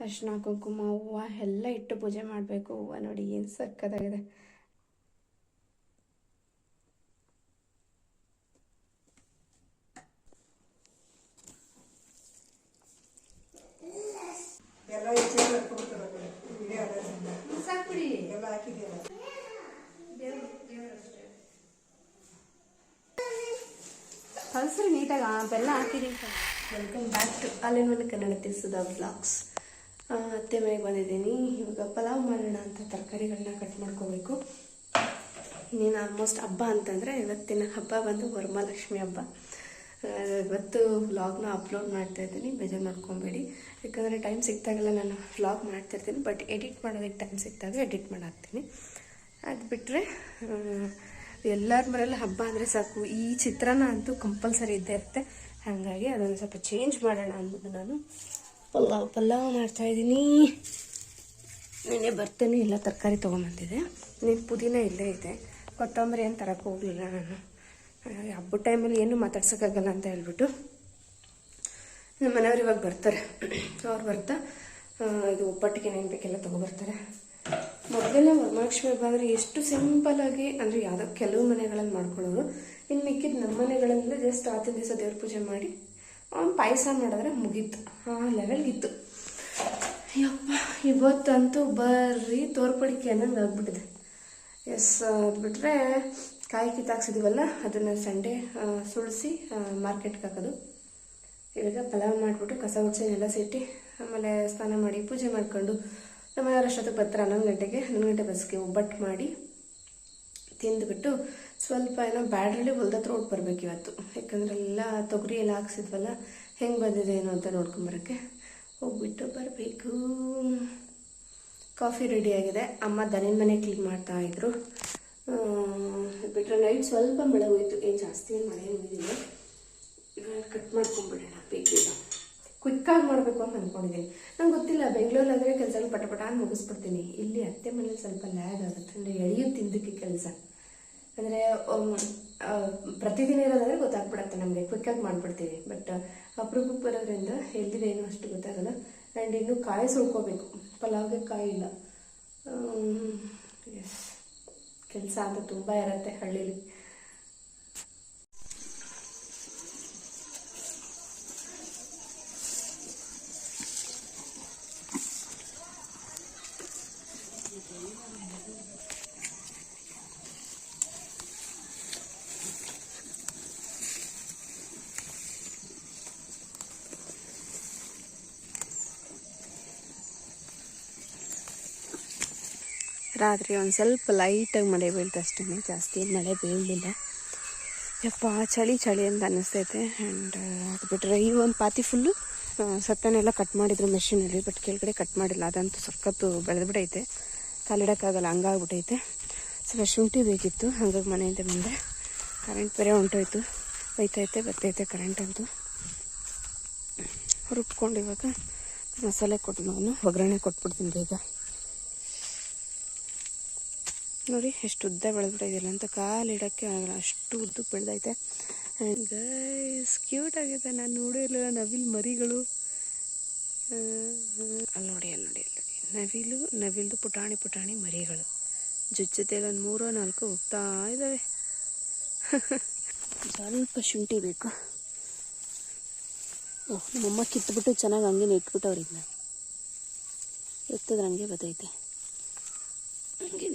ಅರ್ಶಿನ ಕುಂಕುಮ ಹೂವು ಎಲ್ಲ ಇಟ್ಟು ಪೂಜೆ ಮಾಡಬೇಕು. ಹೂವು ನೋಡಿ ಏನು ಸಕ್ಕತ್ತಾಗಿದೆ ಕಲ್ಸ್ರಿ ನೀಟಾಗಿ ಬೆಲ್ಲ ಹಾಕಿರಿ. ವೆಲ್ಕಮ್ ಬ್ಯಾಕ್ ಟು ಅಲ್ಲಿನ ಕನ್ನಡ ತಿಳಿಸಿದ ಬ್ಲಾಗ್ಸ್ ಅತ್ತೆ ಮನೆಗೆ ಬಂದಿದ್ದೀನಿ. ಇವಾಗ ಪಲಾವ್ ಮಾಡೋಣ ಅಂತ ತರಕಾರಿಗಳನ್ನ ಕಟ್ ಮಾಡ್ಕೋಬೇಕು. ಇನ್ನೇನು ಆಲ್ಮೋಸ್ಟ್ ಹಬ್ಬ ಅಂತಂದರೆ ಇವತ್ತಿನ ಹಬ್ಬ ಬಂದು ವರಮಹಾಲಕ್ಷ್ಮಿ ಹಬ್ಬ. ಇವತ್ತು ವ್ಲಾಗ್ನ ಅಪ್ಲೋಡ್ ಮಾಡ್ತಾ ಇದ್ದೀನಿ. ಬೇಜಾರು ಮಾಡ್ಕೊಬೇಡಿ. ಯಾಕಂದರೆ ಟೈಮ್ ಸಿಕ್ತಾಗೆಲ್ಲ ನಾನು ವ್ಲಾಗ್ ಮಾಡ್ತಿರ್ತೀನಿ ಬಟ್ ಎಡಿಟ್ ಮಾಡೋದಕ್ಕೆ ಟೈಮ್ ಸಿಕ್ತಾಗ ಎಡಿಟ್ ಮಾಡಾಕ್ತೀನಿ. ಅದು ಬಿಟ್ಟರೆ ಎಲ್ಲರ ಮನೆಯಲ್ಲೂ ಹಬ್ಬ ಅಂದರೆ ಸಾಕು. ಈ ಚಿತ್ರಾನ್ನ ಅಂತೂ ಕಂಪಲ್ಸರಿ ಇದ್ದೇ ಇರುತ್ತೆ. ಹಾಗಾಗಿ ಅದನ್ನು ಸ್ವಲ್ಪ ಚೇಂಜ್ ಮಾಡೋಣ ಅಂದ್ಬಿಟ್ಟು ನಾನು ಪಲಾವ್ ಪಲಾವ್ ಮಾಡ್ತಾಯಿದ್ದೀನಿ ನಿನ್ನೆ ಬರ್ತೇನೆ ಇಲ್ಲ, ತರಕಾರಿ ತೊಗೊಂಬಂದಿದೆ ನೀನು ಪುದೀನ ಇಲ್ಲೇ ಇದೆ. ಕೊತ್ತಂಬರಿ ಏನು ತರಕ್ಕೆ ಹೋಗಲಿಲ್ಲ ನಾನು. ಹಬ್ಬದ ಟೈಮಲ್ಲಿ ಏನು ಮಾತಾಡ್ಸೋಕ್ಕಾಗಲ್ಲ ಅಂತ ಹೇಳ್ಬಿಟ್ಟು ನಮ್ಮ ಮನೆಯವ್ರು ಇವಾಗ ಬರ್ತಾರೆ. ಅವ್ರು ಬರ್ತಾ ಇದು ಒಬ್ಬಟ್ಟಿಗೆ ಏನೇನು ಬೇಕೆಲ್ಲ ತೊಗೊಬರ್ತಾರೆ ಮೊದಲೆಲ್ಲ ವರಮಹಾಲಕ್ಷ್ಮಿ ಹಬ್ಬ ಅಂದರೆ ಎಷ್ಟು ಸಿಂಪಲಾಗಿ ಅಂದರೆ ಯಾವುದೋ ಕೆಲವು ಮನೆಗಳಲ್ಲಿ ಮಾಡ್ಕೊಳ್ಳೋರು. ಇನ್ನು ಮಿಕ್ಕಿದ ನಮ್ಮ ಮನೆಗಳಲ್ಲಿ ಜಸ್ಟ್ ಆತಿನ ದಿವಸ ದೇವ್ರ ಪೂಜೆ ಮಾಡಿ ಪಾಯಸ ಮಾಡಿದ್ರೆ ಮುಗೀತು. ಆ ಲೆವೆಲ್ಗಿತ್ತು ಯಪ್ಪ ಇವತ್ತಂತೂ ಬರ್ರಿ ತೋರ್ಪಡಿಕೆ ಅನ್ನಂಗೆ ಆಗ್ಬಿಟ್ಟಿದೆ. ಎಸ್ ಅದು ಬಿಟ್ಟರೆ ಕಾಯಿ ಕಿತ್ತಾಕ್ಸಿದೀವಲ್ಲ ಅದನ್ನು ಸಂಡೇ ಸುಳಿಸಿ ಮಾರ್ಕೆಟ್ಗೆ ಹಾಕೋದು. ಇವಾಗ ಪಲಾವ್ ಮಾಡಿಬಿಟ್ಟು ಕಸ ಹುಡ್ಸೆಲ್ಲ ಸಿಟ್ಟು, ಆಮೇಲೆ ಸ್ನಾನ ಮಾಡಿ ಪೂಜೆ ಮಾಡ್ಕೊಂಡು ನಮ್ಮ ಅಷ್ಟೊತ್ತಿಗೆ ಬರ್ತಾರೆ ಹನ್ನೊಂದು ಗಂಟೆಗೆ ಹನ್ನೊಂದು ಗಂಟೆ ಬಸ್ಗೆ ಒಬ್ಬಟ್ಟು ಮಾಡಿ. ತಿಂದುಬಿಟ್ಟು ಸ್ವಲ್ಪ ಏನೋ ಬ್ಯಾಡ್ರಲ್ಲಿ ಹೊಲ್ದ ಹತ್ರ ಓಟ್ ಬರ್ಬೇಕು ಇವತ್ತು. ಯಾಕಂದ್ರೆ ಎಲ್ಲ ತೊಗರಿ ಎಲ್ಲ ಹಾಕ್ಸಿದ್ವಲ್ಲ, ಹೆಂಗೆ ಬಂದಿದೆ ಏನೋ ಅಂತ ನೋಡ್ಕೊಂಬರೋಕ್ಕೆ. ಹೋಗ್ಬಿಟ್ಟು ಬರಬೇಕು. ಕಾಫಿ ರೆಡಿ ಆಗಿದೆ. ಅಮ್ಮ ದನಿನ ಮನೆ ಕ್ಲೀನ್ ಮಾಡ್ತಾ ಇದ್ರು. ಬಿಟ್ರೆ ನೈಟ್ ಸ್ವಲ್ಪ ಮಳೆ ಹೋಯ್ತು. ಏನು ಜಾಸ್ತಿ ಏನು ಮಳೆ ಹೋಗಿದ್ದಿಲ್ಲ ಇವಾಗ ಕಟ್ ಮಾಡ್ಕೊಂಡ್ಬಿಡೋಣ ಬೇಗ ಕ್ವಿಕ್ಕಾಗಿ ಮಾಡಬೇಕು ಅಂತ ಅಂದ್ಕೊಂಡಿದ್ದೀನಿ ನಂಗೆ ಗೊತ್ತಿಲ್ಲ ಬೆಂಗಳೂರಲ್ಲಿ ಅಂದರೆ ಕೆಲಸ ಪಟ ಪಟ ಅಂತ ಮುಗಿಸ್ಬಿಡ್ತೀನಿ. ಇಲ್ಲಿ ಅತ್ತೆ ಮನೇಲಿ ಸ್ವಲ್ಪ ಲ್ಯಾಗ್ ಆಗುತ್ತೆ. ಅಂದರೆ ತಿಂದಕ್ಕೆ ಕೆಲಸ. ಅಂದರೆ ಪ್ರತಿದಿನ ಇರೋದಾದ್ರೆ ಗೊತ್ತಾಗ್ಬಿಡತ್ತೆ ನಮಗೆ. ಕ್ವಿಕ್ಕಾಗಿ ಮಾಡಿಬಿಡ್ತೀವಿ. ಬಟ್ ಅಪರೂಪಕ್ಕೆ ಬರೋದ್ರಿಂದ ಎಲ್ಲಿದೆ ಏನು ಅಷ್ಟು ಗೊತ್ತಾಗಲ್ಲ. ಆ್ಯಂಡ್ ಇನ್ನು ಕಾಯಿ ಸುಳ್ಕೋಬೇಕು ಪಲಾವ್ಗೆ ಕಾಯಿ ಇಲ್ಲ. ಎಸ್ ಕೆಲಸ ಅಂತ ತುಂಬ ಇರುತ್ತೆ ಹಳ್ಳಿಲಿ. ರಾತ್ರಿ ಒಂದು ಸ್ವಲ್ಪ ಲೈಟಾಗಿ ಮಳೆ ಬೀಳ್ತು ಅಷ್ಟೇ ಜಾಸ್ತಿ ಮಳೆ ಬೀಳಲಿಲ್ಲ. ಯಪ್ಪ, ಚಳಿ ಚಳಿ ಅಂತ ಅನ್ನಿಸ್ತೈತೆ ಆ್ಯಂಡ್ ಅದು ಬಿಟ್ಟರೆ ಈ ಒಂದು ಪಾತಿ ಫುಲ್ಲು ಸತ್ತನೆಲ್ಲ ಕಟ್ ಮಾಡಿದ್ರು ಮೆಷಿನಲ್ಲಿ ಬಟ್ ಕೆಳಗಡೆ ಕಟ್ ಮಾಡಿಲ್ಲ. ಅದಂತೂ ಸಖತ್ತು ಬೆಳೆದ್ಬಿಟ್ಟೈತೆ ಕಾಲಿಡೋಕ್ಕಾಗಲ್ಲ ಹಂಗಾಗ್ಬಿಟ್ಟೈತೆ ಸ್ವಲ್ಪ ಶುಂಠಿ ಬೇಕಿತ್ತು. ಹಾಗಾಗಿ ಮನೆಯಿಂದ ಬಂದೆ. ಕರೆಂಟ್ ಬೇರೆ ಹೊಂಟೋಯ್ತು ಒಯ್ತೈತೆ ಬರ್ತೈತೆ ಕರೆಂಟ್ ಅಂತೂ. ರುಬ್ಕೊಂಡು ಇವಾಗ ಮಸಾಲೆ ಕೊಟ್ಟು ನಾನು ಒಗ್ಗರಣೆ ಕೊಟ್ಬಿಡ್ತೀನಿ ಬೇಗ. ನೋಡಿ, ಎಷ್ಟು ಉದ್ದ ಬೆಳೆದ್ಬಿಟ್ಟಿದೆಯಲ್ಲ ಅಂತ ಕಾಲಿಡೋಕ್ಕೆ ಆಗಲ್ಲ. ಅಷ್ಟು ಉದ್ದಕ್ಕೆ ಬೆಳೆದೈತೆ. ಗೈಸ್ ಕ್ಯೂಟ್ ಆಗಿದೆ. ನಾನು ನೋಡಿರಲಿಲ್ಲ ನವಿಲ್ ಮರಿಗಳು. ಅಲ್ಲಿ ನೋಡಿ ಅಲ್ಲಿ ನೋಡಿ ಅಲ್ಲಿ ನೋಡಿ. ನವಿಲು, ನವಿಲ್ದು ಪುಟಾಣಿ ಪುಟಾಣಿ ಮರಿಗಳು. ಜೊತೆಯಲ್ಲಿ ಒಂದು ಮೂರೋ, ನಾಲ್ಕು ಹೋಗ್ತಾ ಇದ್ದಾವೆ ಸ್ವಲ್ಪ ಶುಂಠಿ ಬೇಕು. ಓಹ್ ನಮ್ಮಮ್ಮ ಕಿತ್ಬಿಟ್ಟು ಚೆನ್ನಾಗಿ ಹಂಗೆ ಇಟ್ಬಿಟ್ಟವ್ರು ನಾನು ಎತ್ತಿದ್ರೆ ಹಂಗೆ ಬರ್ತೈತೆ ಹಂಗೆ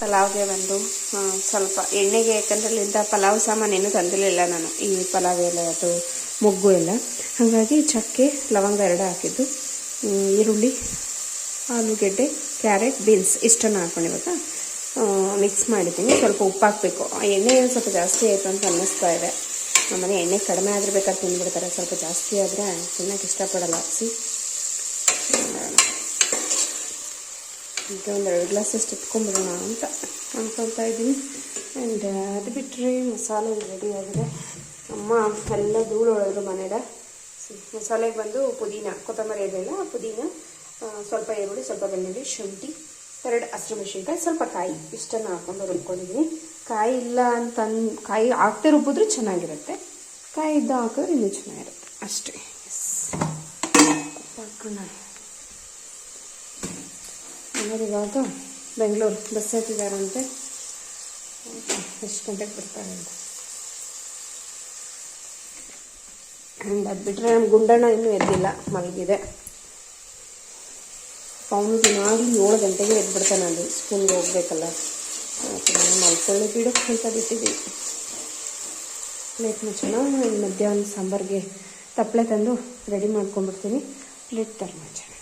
ಪಲಾವ್ಗೆ ಬಂದು ಸ್ವಲ್ಪ ಎಣ್ಣೆಗೆ, ಯಾಕಂದ್ರೆ ಅಲ್ಲಿಂದ ಪಲಾವ್ ಸಾಮಾನು ಏನೂ ತಂದಿರಲಿಲ್ಲ ನಾನು. ಈ ಪಲಾವ್ ಎಲ್ಲ ಅದು ಮೊಗ್ಗು ಎಲ್ಲ. ಹಾಗಾಗಿ ಚಕ್ಕೆ, ಲವಂಗ ಎರಡು ಹಾಕಿದ್ದು. ಈರುಳ್ಳಿ, ಆಲೂಗೆಡ್ಡೆ, ಕ್ಯಾರೆಟ್, ಬೀನ್ಸ್ ಇಷ್ಟನ್ನು ಹಾಕೊಂಡು ಇವಾಗ. ಮಿಕ್ಸ್ ಮಾಡಿದ್ದೀನಿ. ಸ್ವಲ್ಪ ಉಪ್ಪು ಹಾಕಬೇಕು ಎಣ್ಣೆ ಒಂದು ಸ್ವಲ್ಪ ಜಾಸ್ತಿ ಆಯಿತು ಅಂತ ಅನ್ನಿಸ್ತಾ ಇದೆ. ನಮ್ಮನೆ ಎಣ್ಣೆ ಕಡಿಮೆ ಆದರೆ ಬೇಕಾದ್ರೆ ತಿಂದ್ಬಿಡ್ತಾರೆ ಸ್ವಲ್ಪ ಜಾಸ್ತಿ ಆದರೆ ತಿನ್ನೋಕೆ ಇಷ್ಟಪಡಲ್ಲ. ಹಾಕ್ಸಿ ಈಗ ಒಂದು ಎರಡು ಗ್ಲಾಸ್ ಅಷ್ಟು ಎತ್ಕೊಂಡ್ಬಿಡೋಣ ಅಂತ ಅಂದ್ಕೊಳ್ತಾ ಇದ್ದೀನಿ. ಆ್ಯಂಡ್ ಅದು ಬಿಟ್ಟರೆ ಮಸಾಲೆ ರೆಡಿ ಆಗಿದೆ. ಅಮ್ಮ, ಎಲ್ಲ ಧೂಳು ಹೊಡೆದ್ರು ಮನೆಗೆ ಮಸಾಲೆಗೆ ಬಂದು ಪುದೀನ, ಕೊತ್ತಂಬರಿ ಇದೆಯಲ್ಲ ಪುದೀನ ಸ್ವಲ್ಪ ಈರುಳ್ಳಿ, ಸ್ವಲ್ಪ ಬೆಳ್ಳುಳ್ಳಿ, ಶುಂಠಿ, ಎರಡು ಹಸಿರು ಮೆಣಸಿನ್ಕಾಯಿ, ಸ್ವಲ್ಪ ಕಾಯಿ. ಇಷ್ಟನ್ನು ಹಾಕೊಂಡು ರುಬ್ಕೊಂಡಿದ್ದೀನಿ. ಕಾಯಿ ಇಲ್ಲ ಅಂತ ಕಾಯಿ ಹಾಕ್ತೆ ರುಬ್ಬಿದ್ರೂ ಚೆನ್ನಾಗಿರುತ್ತೆ. ಕಾಯಿ ಇದ್ದು ಹಾಕಿದ್ರೆ ಇನ್ನೂ ಚೆನ್ನಾಗಿರುತ್ತೆ. ಅಷ್ಟೇ. ಎಸ್ ಹಾಕೊಂಡು ಆಮೇಲೆ ಇವಾಗ ಬೆಂಗಳೂರು ಬಸ್ ಹತ್ತಿದಾರಂತೆ. ಎಷ್ಟು ಗಂಟೆಗೆ ಬರ್ತಾರೆ ಅಂತ. ಆ್ಯಂಡ್ ಅದು ಬಿಟ್ಟರೆ ನಮ್ಮ ಗುಂಡಣ್ಣ ಇನ್ನೂ ಎದ್ದಿಲ್ಲ, ಮಲಗಿದೆ. ಅವನು ದಿನಾಗಲೂ ಏಳು ಗಂಟೆಗೆ ಎದ್ಬಿಡ್ತಾನೆ ಅಲ್ಲಿ, ಸ್ಕೂಲ್ಗೆ ಹೋಗ್ಬೇಕಲ್ಲ. ಮಲ್ಕೊಳ್ಳಿ ಬಿಡು ಅಂತ ಬಿಟ್ಟಿದ್ವಿ ಪ್ಲೇಟ್ ಮುಚ್ಚೋಣ ಈ ಮಧ್ಯಾಹ್ನ ಸಾಂಬಾರಿಗೆ ತಪ್ಪಲೆ ತಂದು ರೆಡಿ ಮಾಡ್ಕೊಂಡ್ಬಿಡ್ತೀನಿ. ಪ್ಲೇಟ್ ತರ ಮುಚ್ಚೋಣ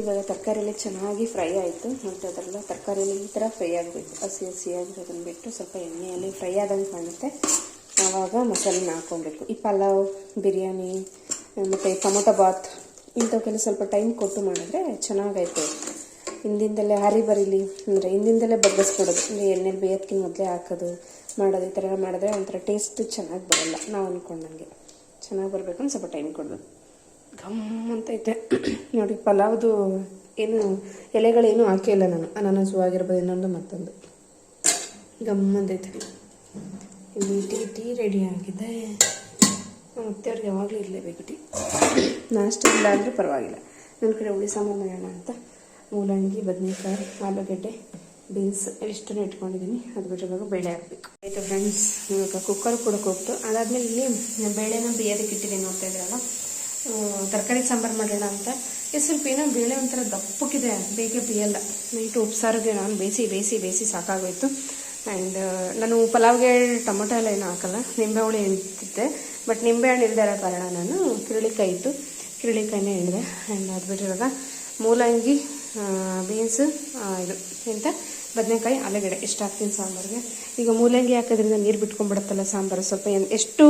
ಇವಾಗ ತರಕಾರಿಯಲ್ಲಿ ಚೆನ್ನಾಗಿ ಫ್ರೈ ಆಯಿತು. ಮತ್ತು ಅದೆಲ್ಲ ತರಕಾರಿಯಲ್ಲಿ ಈ ಥರ ಫ್ರೈ ಆಗಬೇಕು. ಹಸಿ ಹಸಿಯಾಗಿರೋದನ್ನು ಬಿಟ್ಟು ಸ್ವಲ್ಪ ಎಣ್ಣೆಯಲ್ಲಿ ಫ್ರೈ ಆದಂಗೆ ಕಾಣುತ್ತೆ. ಆವಾಗ ಮಸಾಲೆನ ಹಾಕ್ಕೊಬೇಕು. ಈ ಪಲಾವ್, ಬಿರಿಯಾನಿ, ಮತ್ತು ಟೊಮೊಟೊ ಬಾತ್ ಇಂಥವಕ್ಕೆಲ್ಲ ಸ್ವಲ್ಪ ಟೈಮ್ ಕೊಟ್ಟು ಮಾಡಿದ್ರೆ ಚೆನ್ನಾಗೈತೆ. ಹಿಂದಿಂದಲೇ ಹರಿ ಬರೀಲಿ ಅಂದರೆ ಹಿಂದಿಂದಲೇ ಬಗ್ಗಿಸ್ಕೊಡೋದು. ಅಂದರೆ ಎಣ್ಣೆಲಿ ಬೇಯೋದಕ್ಕೆ ಮೊದಲೇ ಹಾಕೋದು, ಮಾಡೋದು ಈ ಥರ ಮಾಡಿದ್ರೆ ಒಂಥರ ಟೇಸ್ಟ್ ಚೆನ್ನಾಗಿ ಬರೋಲ್ಲ. ನಾವು ಅಂದ್ಕೊಂಡಂಗೆ ಚೆನ್ನಾಗಿ ಬರಬೇಕು ಸ್ವಲ್ಪ ಟೈಮ್ ಕೊಡಬೇಕು ಘಮ್ ಅಂತೈತೆ ನೋಡಿ, ಪಲಾವ್ದು ಏನು, ಎಲೆಗಳೇನು ಹಾಕಿಲ್ಲ ನಾನು. ಅನಾನಸು ಆಗಿರ್ಬೋದು, ಇನ್ನೊಂದು ಮತ್ತೊಂದು. ಘಮ್ ಅಂತೈತೆ ಇಲ್ಲಿ ಟೀ ಟೀ ರೆಡಿ ಆಗಿದೆ. ನಮ್ಮ ಅತ್ತೆಯವ್ರಿಗೆ ಯಾವಾಗಲೂ ಇರಲೇಬೇಕು ಟೀ. ನಾಷ್ಟ ಇಲ್ಲ ಅಂದರೆ ಪರವಾಗಿಲ್ಲ. ನನ್ನ ಕಡೆ ಹುಳಿ ಸಾಮಾನು ಮಾಡೋಣ ಅಂತ. ಮೂಲಂಗಿ, ಬದನೆಕಾಯಿ, ಆಲೂಗಡ್ಡೆ, ಬೀನ್ಸ್ ಇಷ್ಟನ್ನು ಇಟ್ಕೊಂಡಿದ್ದೀನಿ. ಅದು ಬಿಟ್ಟು ಇವಾಗ ಬೇಳೆ ಹಾಕ್ಬೇಕು. ಆಯಿತು ಫ್ರೆಂಡ್ಸ್ ಇವಾಗ ಕುಕ್ಕರ್ ಕೂಡ ಹೋಗ್ತು ಅದಾದಮೇಲೆ ಇಲ್ಲಿ ಬೇಳೆನ ಬೇಯೋದಕ್ಕೆ ಇಟ್ಟಿದ್ದೀನಿ ನೋಡ್ತಾ ಇದ್ರಲ್ಲ ತರಕಾರಿ ಸಾಂಬಾರು ಮಾಡೋಣ ಅಂತ. ಈ ಸ್ವಲ್ಪ ಏನೋ ಬೇಳೆ ಒಂಥರ ದಪ್ಪಕ್ಕಿದೆ ಬೇಗ ಬೇಯಲ್ಲ. ನೈಟು ಉಪ್ಸಾರಿಗೆ ನಾನು ಬೇಯಿಸಿ ಬೇಯಿಸಿ ಬೇಯಿಸಿ ಸಾಕಾಗೋಯ್ತು. ಆ್ಯಂಡ್ ನಾನು ಪಲಾವ್ಗೆ ಟೊಮೊಟೊ ಎಲ್ಲ ಏನು ಹಾಕಲ್ಲ. ನಿಂಬೆಹುಳಿ ಎಣ್ತಿದ್ದೆ ಬಟ್ ನಿಂಬೆಹಣ್ಣು ಇಲ್ಲದೆ ಇರೋ ಕಾರಣ ನಾನು ಕಿರಳಿಕಾಯಿ ಇತ್ತು ಕಿರಳಿಕಾಯಿನೇ ಎಣ್ದೆ ಆ್ಯಂಡ್ ಅದು ಬಿಟ್ಟಿರುವಾಗ ಮೂಲಂಗಿ ಬೀನ್ಸ್ ಇದು. ಎಂತ? ಬದನೆಕಾಯಿ, ಆಲೂಗಡ್ಡೆ. ಎಷ್ಟು ಹಾಕ್ತೀನಿ ಸಾಂಬಾರಿಗೆ. ಈಗ ಮೂಲಂಗಿ ಹಾಕೋದ್ರಿಂದ ನೀರು ಬಿಟ್ಕೊಂಡ್ಬಿಡುತ್ತಲ್ಲ ಸಾಂಬಾರು. ಸ್ವಲ್ಪ ಎಷ್ಟು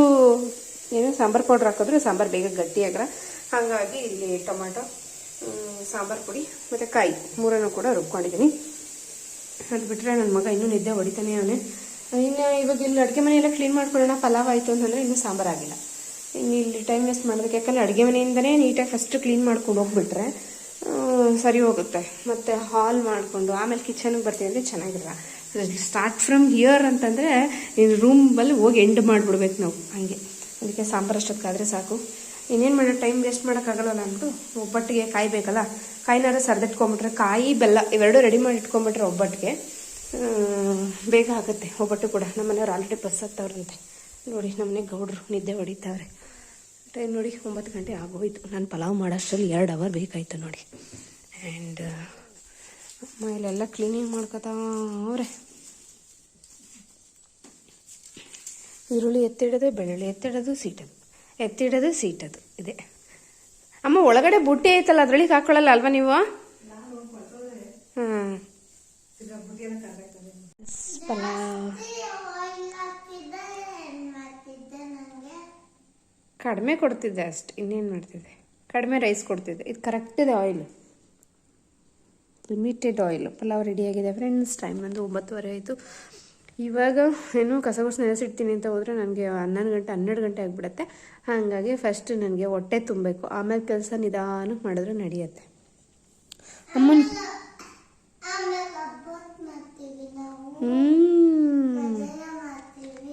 ಏನು ಸಾಂಬಾರು ಪೌಡ್ರ್ ಹಾಕಿದ್ರೆ ಸಾಂಬಾರು ಬೇಗ ಗಟ್ಟಿಯಾಗ್ರ. ಹಾಗಾಗಿ ಇಲ್ಲಿ ಟೊಮಾಟೊ ಸಾಂಬಾರು ಪುಡಿ ಮತ್ತು ಕಾಯಿ ಮೂರನ್ನು ಕೂಡ ರುಬ್ಕೊಂಡಿದ್ದೀನಿ. ಅದು ಬಿಟ್ಟರೆ ನನ್ನ ಮಗ ಇನ್ನೂ ನಿದ್ದೆ ಹೊಡಿತಾನೆ ಅವನೇ. ಇನ್ನು ಇವಾಗ ಇಲ್ಲಿ ಅಡುಗೆ ಮನೆಯೆಲ್ಲ ಕ್ಲೀನ್ ಮಾಡ್ಕೊಳ್ಳೋಣ. ಪಲಾವ್ ಆಯಿತು ಅಂತಂದರೆ ಇನ್ನೂ ಸಾಂಬಾರು ಆಗಿಲ್ಲ. ಇನ್ನು ಇಲ್ಲಿ ಟೈಮ್ ವೇಸ್ಟ್ ಮಾಡೋದಕ್ಕೆ ಯಾಕಂದರೆ ಅಡುಗೆ ಮನೆಯಿಂದನೇ ನೀಟಾಗಿ ಫಸ್ಟ್ ಕ್ಲೀನ್ ಮಾಡ್ಕೊಂಡು ಹೋಗ್ಬಿಟ್ರೆ ಸರಿ ಹೋಗುತ್ತೆ. ಮತ್ತು ಹಾಲ್ ಮಾಡಿಕೊಂಡು ಆಮೇಲೆ ಕಿಚನ್ಗೆ ಬರ್ತೀವಿ ಅಂದರೆ ಚೆನ್ನಾಗಿರಲ್ಲ. ಸ್ಟಾರ್ಟ್ ಫ್ರಮ್ ಹಿಯರ್ ಅಂತಂದರೆ ರೂಮ್ ರೂಮಲ್ಲಿ ಹೋಗಿ ಎಂಡ್ ಮಾಡಿಬಿಡ್ಬೇಕು ನಾವು. ಹಂಗೆ. ಅದಕ್ಕೆ ಸಾಂಬಾರು ಅಷ್ಟೊತ್ತಾದರೆ ಸಾಕು. ಇನ್ನೇನು ಮಾಡೋ ಟೈಮ್ ವೇಸ್ಟ್ ಮಾಡೋಕ್ಕಾಗಲ್ಲ ಅಂದ್ಬಿಟ್ಟು ಒಬ್ಬಟ್ಟಿಗೆ ಕಾಯಿ ಬೇಕಲ್ಲ ಕಾಯಿನಾರ ಸರ್ದಿಟ್ಕೊಂಬಿಟ್ರೆ ಕಾಯಿ, ಬೆಲ್ಲ ಇವೆರಡು ರೆಡಿ ಮಾಡಿ ಇಟ್ಕೊಂಬಿಟ್ರೆ ಒಬ್ಬಟ್ಟಿಗೆ. ಬೇಗ ಆಗುತ್ತೆ ಒಬ್ಬಟ್ಟು ಕೂಡ. ನಮ್ಮ ಮನೆಯವ್ರು ಆಲ್ರೆಡಿ ಬಸ್ ಹತ್ತವ್ರಂತೆ ನೋಡಿ ನಮ್ಮನೆ ಗೌಡ್ರು ನಿದ್ದೆ ಹೊಡಿತಾವ್ರೆ. ಟೈಮ್ ನೋಡಿ, ಒಂಬತ್ತು ಗಂಟೆ ಆಗೋಯ್ತು. ನಾನು ಪಲಾವ್ ಮಾಡೋಷ್ಟರಲ್ಲಿ ಎರಡು ಅವರ್ ಬೇಕಾಯ್ತು ನೋಡಿ. ಆ್ಯಂಡ್ ಅಮ್ಮ ಇಲ್ಲೆಲ್ಲ ಕ್ಲೀನಿಂಗ್ ಮಾಡ್ಕೊತಾವ್ರೆ. ಈರುಳ್ಳಿ ಎತ್ತಿಡೋದು, ಬೆಳ್ಳುಳ್ಳಿ ಎತ್ತಿಡೋದು, ಸೀಟದು. ಎತ್ತಿಡೋದು, ಸೀಟದು. ಇದೆ. ಅಮ್ಮ, ಒಳಗಡೆ ಬುಟ್ಟಿ ಐತಲ್ಲ, ಅದ್ರೊಳಗೆ ಹಾಕೊಳ್ಳಲ್ಲ ಅಲ್ವಾ ನೀವು? ಹಾಂ ಕಡಿಮೆ ಕೊಡ್ತಿದ್ದೆ ಅಷ್ಟು, ಇನ್ನೇನು ಮಾಡ್ತಿದ್ದೆ? ಕಡಿಮೆ ರೈಸ್ ಕೊಡ್ತಿದ್ದೆ. ಇದು ಕರೆಕ್ಟ್ ಇದೆ ಆಯಿಲ್ ಲಿಮಿಟೆಡ್ ಆಯಿಲ್ ಪಲಾವ್ ರೆಡಿಯಾಗಿದೆ ಫ್ರೆಂಡ್ಸ್ ಟೈಮ್ ಬಂದು ಒಂಬತ್ತುವರೆ ಆಯಿತು. ಇವಾಗ ಏನು ಕಸಗುಡ್ಸ್ ನೆನೆಸಿಡ್ತೀನಿ ಅಂತ ಹೋದರೆ ನನಗೆ ಹನ್ನೊಂದು ಗಂಟೆ, ಹನ್ನೆರಡು ಗಂಟೆ ಆಗಿಬಿಡುತ್ತೆ. ಹಾಗಾಗಿ ಫಸ್ಟ್ ನನಗೆ ಹೊಟ್ಟೆ ತುಂಬಬೇಕು. ಆಮೇಲೆ ಕೆಲಸ ನಿಧಾನಕ್ಕೆ ಮಾಡಿದ್ರೆ ನಡೆಯುತ್ತೆ. ಅಮ್ಮನ ಹ್ಞೂ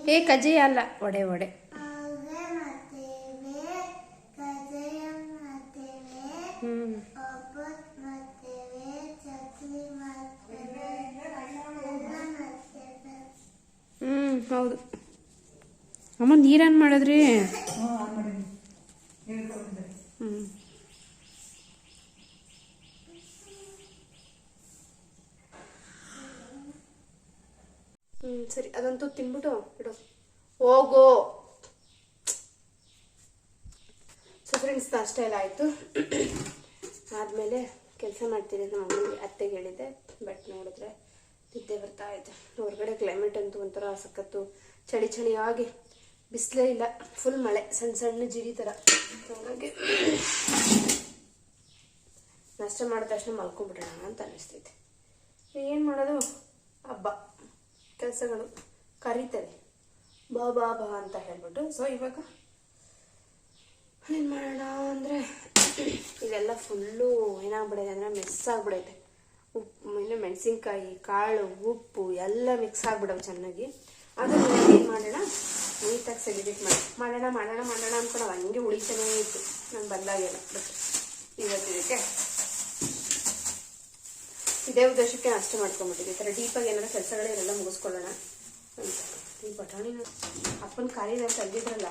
ಏ ಕಜೆಯ ಅಲ್ಲ. ಒಡೆ ಒಡೆ ಹ್ಮ್. ಹೌದು. ಅಮ್ಮ ನೀರೇನು ಮಾಡಿದ್ರಿ? ಹ್ಞೂ ಸರಿ ಅದಂತೂ ತಿನ್ಬಿಟ್ಟು ಬಿಡು ಹೋಗೋ. ಸೊ ಫ್ರೆಂಡ್ಸ್ ಅಷ್ಟೇ ಎಲ್ಲ ಆಯಿತು. ಆದಮೇಲೆ ಕೆಲಸ ಮಾಡ್ತೀನಿ ನಮ್ಮ ಮಮ್ಮಿ ಅತ್ತೆಗೆ ಹೇಳಿದ್ದೆ. ಬಟ್ ನೋಡಿದ್ರೆ ನಿದ್ದೆ ಬರ್ತಾ ಇದೆ. ಹೊರಗಡೆ ಕ್ಲೈಮೇಟ್ ಅಂತೂ ಒಂಥರ ಸಖತ್ತು ಚಳಿ ಚಳಿಯಾಗಿ ಬಿಸಿಲೇ ಇಲ್ಲ ಫುಲ್ ಮಳೆ ಸಣ್ಣ ಸಣ್ಣ ಜಿರಿ ಥರ ಹಾಗಾಗಿ ನಾಷ್ಟ ಮಾಡಿದ ತಕ್ಷಣ ಮಲ್ಕೊಂಡ್ಬಿಡೋಣ ಅಂತ ಅನ್ನಿಸ್ತೈತೆ ಏನು ಮಾಡೋದು? ಹಬ್ಬ, ಕೆಲಸಗಳು, ಕರೀತವೆ. ಬಾ ಬಾ ಬಾ ಅಂತ ಹೇಳ್ಬಿಟ್ಟು. ಸೊ ಇವಾಗ ಏನು ಮಾಡೋಣ ಅಂದರೆ, ಇದೆಲ್ಲ ಫುಲ್ಲು ಏನಾಗ್ಬಿಡೈತೆ ಅಂದರೆ ಮೆಸ್ ಆಗ್ಬಿಡೈತೆ. ಉಪ್ಪು ಇನ್ನು ಮೆಣಸಿನ್ಕಾಯಿ ಕಾಳು ಉಪ್ಪು ಎಲ್ಲ ಮಿಕ್ಸ್ ಆಗ್ಬಿಡವು ಚೆನ್ನಾಗಿ ಅದನ್ನು ಏನು ಮಾಡೋಣ ನೀಟಾಗಿ ಸೆಲಿಬ್ರೇಟ್ ಮಾಡಿ ಮಾಡೋಣ ಮಾಡೋಣ ಮಾಡೋಣ ಅಂದ್ಕೊಂಡು ಅದು ಹಂಗೆ ಉಳಿತಾನೇ ಇತ್ತು ನಾನು ಬಂದಾಗೆಲ್ಲ ಬಟ್ ಇವತ್ತಿದಕ್ಕೆ ಇದೇ ಉದ್ದೇಶಕ್ಕೆ ಅಷ್ಟು ಮಾಡ್ಕೊಂಬಿಟ್ಟಿದ್ದೆ ಈ ಥರ ಡೀಪಾಗಿ ಏನಾದ್ರು ಕೆಲಸಗಳಿರೆಲ್ಲ ಮುಗಿಸ್ಕೊಳ್ಳೋಣ ಅಂತ ಈ ಬಟಾಣಿನ ಅಪ್ಪನ ಖಾಲಿನ ತೆಗ್ದಿದ್ರಲ್ಲ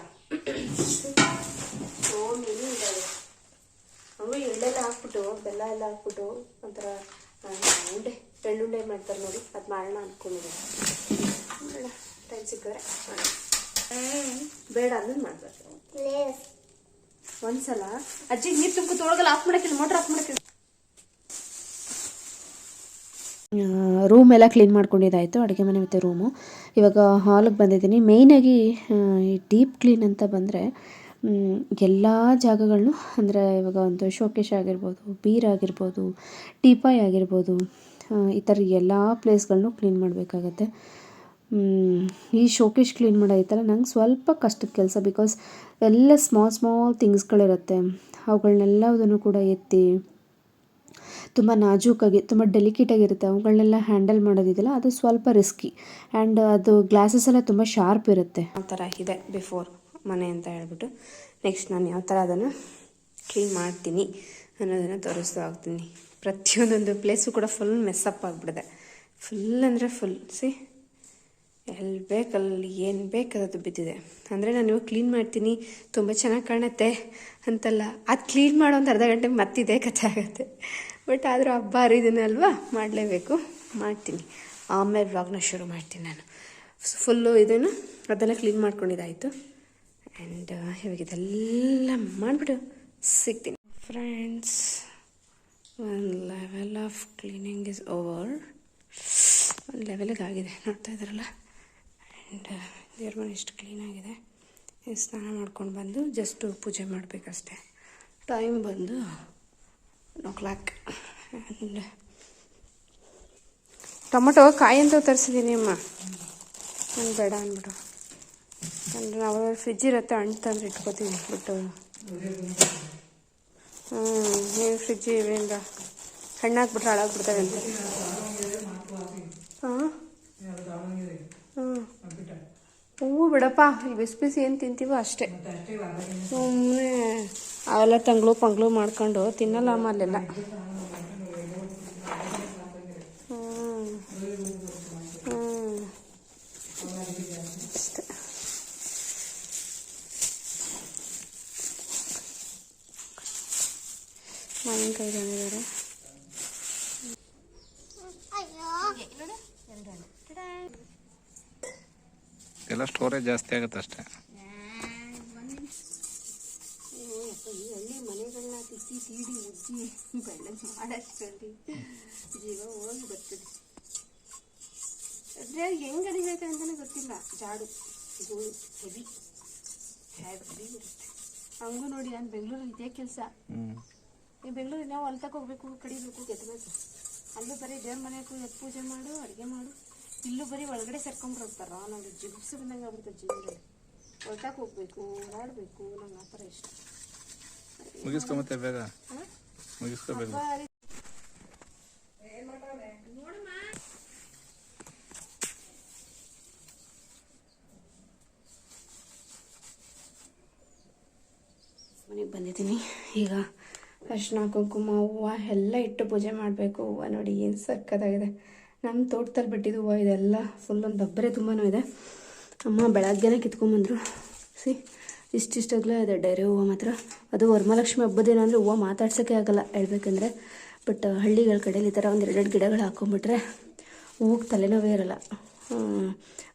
ಓ ಮೀನು ಇದ್ದಾವೆ ಎಳ್ಳೆಲ್ಲ ಹಾಕ್ಬಿಟ್ಟು ಬೆಲ್ಲ ಎಲ್ಲ ಹಾಕ್ಬಿಟ್ಟು ಒಂಥರ ಉಂಡೆ ಬೆಳ್ಳುಂಡೆ ಮಾಡ್ತಾರೆ ನೋಡಿ. ಅದು ಮಾಡೋಣ ಅಂದ್ಕೊಂಡಿದ್ದೆ ಮಾಡೋಣ ಟೈಮ್ ಸಿಕ್ಕರೆ ಬೇಡ ಅದನ್ನ ಮಾಡ್ಬೇಕು ಒಂದ್ಸಲ. ಅಜ್ಜಿ ನೀರು ತುಂಬ ತೊಳಗಲ್ಲ ಆಫ್ ಮಾಡಕ್ಕಿಲ್ಲ ಮೋಟ್ರ್ ಆಫ್ ಮಾಡಕ್ಕಿಲ್ಲ. ರೂಮ್ ಎಲ್ಲ ಕ್ಲೀನ್ ಮಾಡ್ಕೊಂಡಿದ್ದಾಯಿತು ಅಡುಗೆ ಮನೆ ಮತ್ತು ರೂಮು ಇವಾಗ ಹಾಲಿಗೆ ಬಂದಿದ್ದೀನಿ. ಮೇಯ್ನಾಗಿ ಈ ಡೀಪ್ ಕ್ಲೀನ್ ಅಂತ ಬಂದರೆ ಎಲ್ಲ ಜಾಗಗಳನ್ನು ಅಂದರೆ ಇವಾಗ ಒಂದು ಶೋಕೇಶ್ ಆಗಿರ್ಬೋದು ಬೀರ್ ಆಗಿರ್ಬೋದು ಟೀಪಾಯ್ ಆಗಿರ್ಬೋದು ಈ ಥರ ಎಲ್ಲ ಪ್ಲೇಸ್ಗಳನ್ನು ಕ್ಲೀನ್ ಮಾಡಬೇಕಾಗತ್ತೆ. ಈ ಶೋಕೇಶ್ ಕ್ಲೀನ್ ಮಾಡೋದೈತಲ್ಲ ನಂಗೆ ಸ್ವಲ್ಪ ಕಷ್ಟದ ಕೆಲಸ ಬಿಕಾಸ್ ಎಲ್ಲ ಸ್ಮಾಲ್ ಸ್ಮಾಲ್ ಥಿಂಗ್ಸ್ಗಳಿರುತ್ತೆ ಅವುಗಳನ್ನೆಲ್ಲದನ್ನು ಕೂಡ ಎತ್ತಿ, ತುಂಬ ನಾಜೂಕಾಗಿ, ತುಂಬ ಡೆಲಿಕೇಟಾಗಿರುತ್ತೆ ಅವುಗಳನ್ನೆಲ್ಲ ಹ್ಯಾಂಡಲ್ ಮಾಡೋದಿದೆಯಲ್ಲ ಅದು ಸ್ವಲ್ಪ ರಿಸ್ಕಿ ಆ್ಯಂಡ್ ಅದು ಗ್ಲಾಸಸ್ ಎಲ್ಲ ತುಂಬ ಶಾರ್ಪ್ ಇರುತ್ತೆ. ಆ ಥರ ಇದೆ ಬಿಫೋರ್ ಮನೆ ಅಂತ ಹೇಳ್ಬಿಟ್ಟು ನೆಕ್ಸ್ಟ್ ನಾನು ಯಾವ ಥರ ಅದನ್ನು ಕ್ಲೀನ್ ಮಾಡ್ತೀನಿ ಅನ್ನೋದನ್ನು ತೋರಿಸ್ತಾ ಹೋಗ್ತೀನಿ. ಪ್ರತಿಯೊಂದೊಂದು ಪ್ಲೇಸು ಕೂಡ ಫುಲ್ ಮೆಸ್ಸಪ್ ಆಗಿಬಿಡಿದೆ ಫುಲ್ ಅಂದರೆ ಫುಲ್ ಸಿ ಎಲ್ಲಿ ಬೇಕಲ್ಲಿ, ಏನು ಬೇಕಾದದ್ದು ಬಿದ್ದಿದೆ. ಅಂದರೆ ನಾನು ಇವಾಗ ಕ್ಲೀನ್ ಮಾಡ್ತೀನಿ, ತುಂಬ ಚೆನ್ನಾಗಿ ಕಾಣುತ್ತೆ ಅಂತಲ್ಲ. ಅದು ಕ್ಲೀನ್ ಮಾಡೋ ಒಂದು ಅರ್ಧ ಗಂಟೆ ಮತ್ತಿದೆ, ಕಥೆ ಆಗುತ್ತೆ. ಬಟ್ ಆದರೂ ಹಬ್ಬ ಹರಿದಿನ ಅಲ್ವಾ, ಮಾಡಲೇಬೇಕು. ಮಾಡ್ತೀನಿ. ಆಮೇಲೆ ವ್ಲಾಗ್ನ ಶುರು ಮಾಡ್ತೀನಿ ನಾನು. ಫುಲ್ಲು ಇದನ್ನು ಅದೆಲ್ಲ ಕ್ಲೀನ್ ಮಾಡ್ಕೊಂಡಿದ್ದಾಯಿತು. ಆ್ಯಂಡ್ ಇವಾಗ ಇದೆಲ್ಲ ಮಾಡಿಬಿಟ್ಟು ಸಿಗ್ತೀನಿ. ಫ್ರೆಂಡ್ಸ್ ಒಂದು level of cleaning is over ಒಂದು ಲೆವೆಲಿಗೆ ಆಗಿದೆ. ನೋಡ್ತಾ ಇದ್ದಾರಲ್ಲ? ಆ್ಯಂಡ್ ದೇವ್ರ ಮನೆ ಕ್ಲೀನಾಗಿದೆ ಸ್ನಾನ ಮಾಡ್ಕೊಂಡು ಬಂದು ಜಸ್ಟು ಪೂಜೆ ಮಾಡಬೇಕಷ್ಟೆ. ಟೈಮ್ ಬಂದು one o'clock and tomato ಕಾಯಿ ಅಂತ ತರಿಸಿದ್ದೀನಿ ಅಮ್ಮ. ನಾನು ಬೇಡ ಅಂದ್ಬಿಟ್ಟು. ಅಂದರೆ ನಾವು ಫ್ರಿಜ್ ಇರುತ್ತೆ, ಹಣ್ಣು ತಂದು ಇಟ್ಕೋತೀವಿ, ಬಿಟ್ಟು. ಹ್ಞೂ ನೀವು ಫ್ರಿಜ್ ಇವೆಲ್ಲ ಹಣ್ಣು ಹಾಕ್ಬಿಟ್ರೆ ಹಾಳಾಗ್ಬಿಡ್ತವೆ ಅಂತ. ಹಾಂ? ಹ್ಞೂ ಹೂವು ಬಿಡಪ್ಪ, ಈ ಬಿಸಿ ಬಿಸಿ ಏನು ತಿಂತೀವೋ ಅಷ್ಟೇ. ಸುಮ್ಮನೆ ಅವೆಲ್ಲ ತಂಗ್ಳು ಪಂಗ್ಳು ಮಾಡ್ಕೊಂಡು ತಿನ್ನಲ್ಲ ಅಲ್ಲೆಲ್ಲ. ಮಾವಿನಕಾಯಿ ತಂದಿದ್ದಾರೆ. ಎಲ್ಲ ಸ್ಟೋರೇಜ್ ಜಾಸ್ತಿ ಆಗುತ್ತೆ ಅಷ್ಟೇ. ಈ ಹಳ್ಳಿ ಮನೆಗಳನ್ನ ತಿಕ್ಕಿ ತೀಡಿ ಉಜ್ಜಿ ಬೆಳ್ಳಗೆ ಮಾಡಷ್ಟರಲ್ಲಿ ಜೀವ ಹೋಗಿ ಬರ್ತದೆ ಅದ್ರೆ ಹೆಂಗ್ ಅಡಿಗೈತೆ ಅಂತಾನೆ ಗೊತ್ತಿಲ್ಲ ಜಾಡು ಧೂಳು ಹೆವಿ ಹೆವಿ ಇರುತ್ತೆ ಹಂಗೂ ನೋಡಿ ನಾನು ಬೆಂಗಳೂರಲ್ಲಿ ಇದೇ ಕೆಲಸ ಈ ಬೆಂಗಳೂರಿಗೆ ನಾವು ಹೊಲ್ತಕ್ಕೆ ಹೋಗ್ಬೇಕು ಕಡಿಬೇಕು ಗೆದ್ದಬೇಕು ಅಲ್ಲೂ ಬರೀ ದೇವ್ರ ಮನೆಗೂ ಪೂಜೆ ಮಾಡು ಅಡುಗೆ ಮಾಡು. ಇಲ್ಲೂ ಬರೀ ಒಳಗಡೆ ಸೇರ್ಕೊಂಡ್ರು ಹೋಗ್ತಾರ ನಂಗೆ ಜಿಗುಪ್ಸು ಬಂದಂಗೆ ಆಗ್ಬಿಡ್ತದೆ ಜೀವನದಲ್ಲಿ. ಹೊಲ್ತಕ್ಕೆ ಹೋಗ್ಬೇಕು ಓಡಾಡಬೇಕು ನಂಗೆ ಆ ಥರ ಇಷ್ಟ. ಮುಗಿಸ್ಕೊ ಮತ್ತೆ ಬೇಗ? ಮುಗಿಸ್ಕೋಬೇಕು ಮನೆಗೆ ಬಂದಿದ್ದೀನಿ. ಈಗ ಅರ್ಶಿನ ಕುಂಕುಮ ಹೂವು ಎಲ್ಲ ಇಟ್ಟು ಪೂಜೆ ಮಾಡಬೇಕು. ಹೂವು ನೋಡಿ ಏನು ಸಕ್ಕತ್ತಾಗಿದೆ ನಮ್ಮ ತೋಟದಲ್ಲಿ ಬಿಟ್ಟಿದ್ದು ಹೂವು ಇದೆಲ್ಲ ಫುಲ್ ಒಂದು ಬಬ್ಬರೆ ತುಂಬಾ ಇದೆ. ಅಮ್ಮ ಬೆಳಗ್ಗೆನೇ ಕಿತ್ಕೊಂಬಂದರು. ಸಿ, ಇಷ್ಟಿಷ್ಟಾಗಲೇ ಇದೆ ಡೈರಿ ಹೂವು ಮಾತ್ರ. ಅದು ವರಮಹಾಲಕ್ಷ್ಮಿ ಹಬ್ಬದ ಏನಂದರೆ ಹೂವು ಮಾತಾಡ್ಸೋಕ್ಕೆ ಆಗಲ್ಲ. ಹೇಳ್ಬೇಕಂದ್ರೆ ಬಟ್ ಹಳ್ಳಿಗಳ ಕಡೆಯಲ್ಲಿ ಈ ಥರ ಒಂದು ಎರಡೆರಡು ಗಿಡಗಳು ಹಾಕೊಂಡ್ಬಿಟ್ರೆ ಹೂವಿಗೆ ತಲೆನೋವೇ ಇರಲ್ಲ.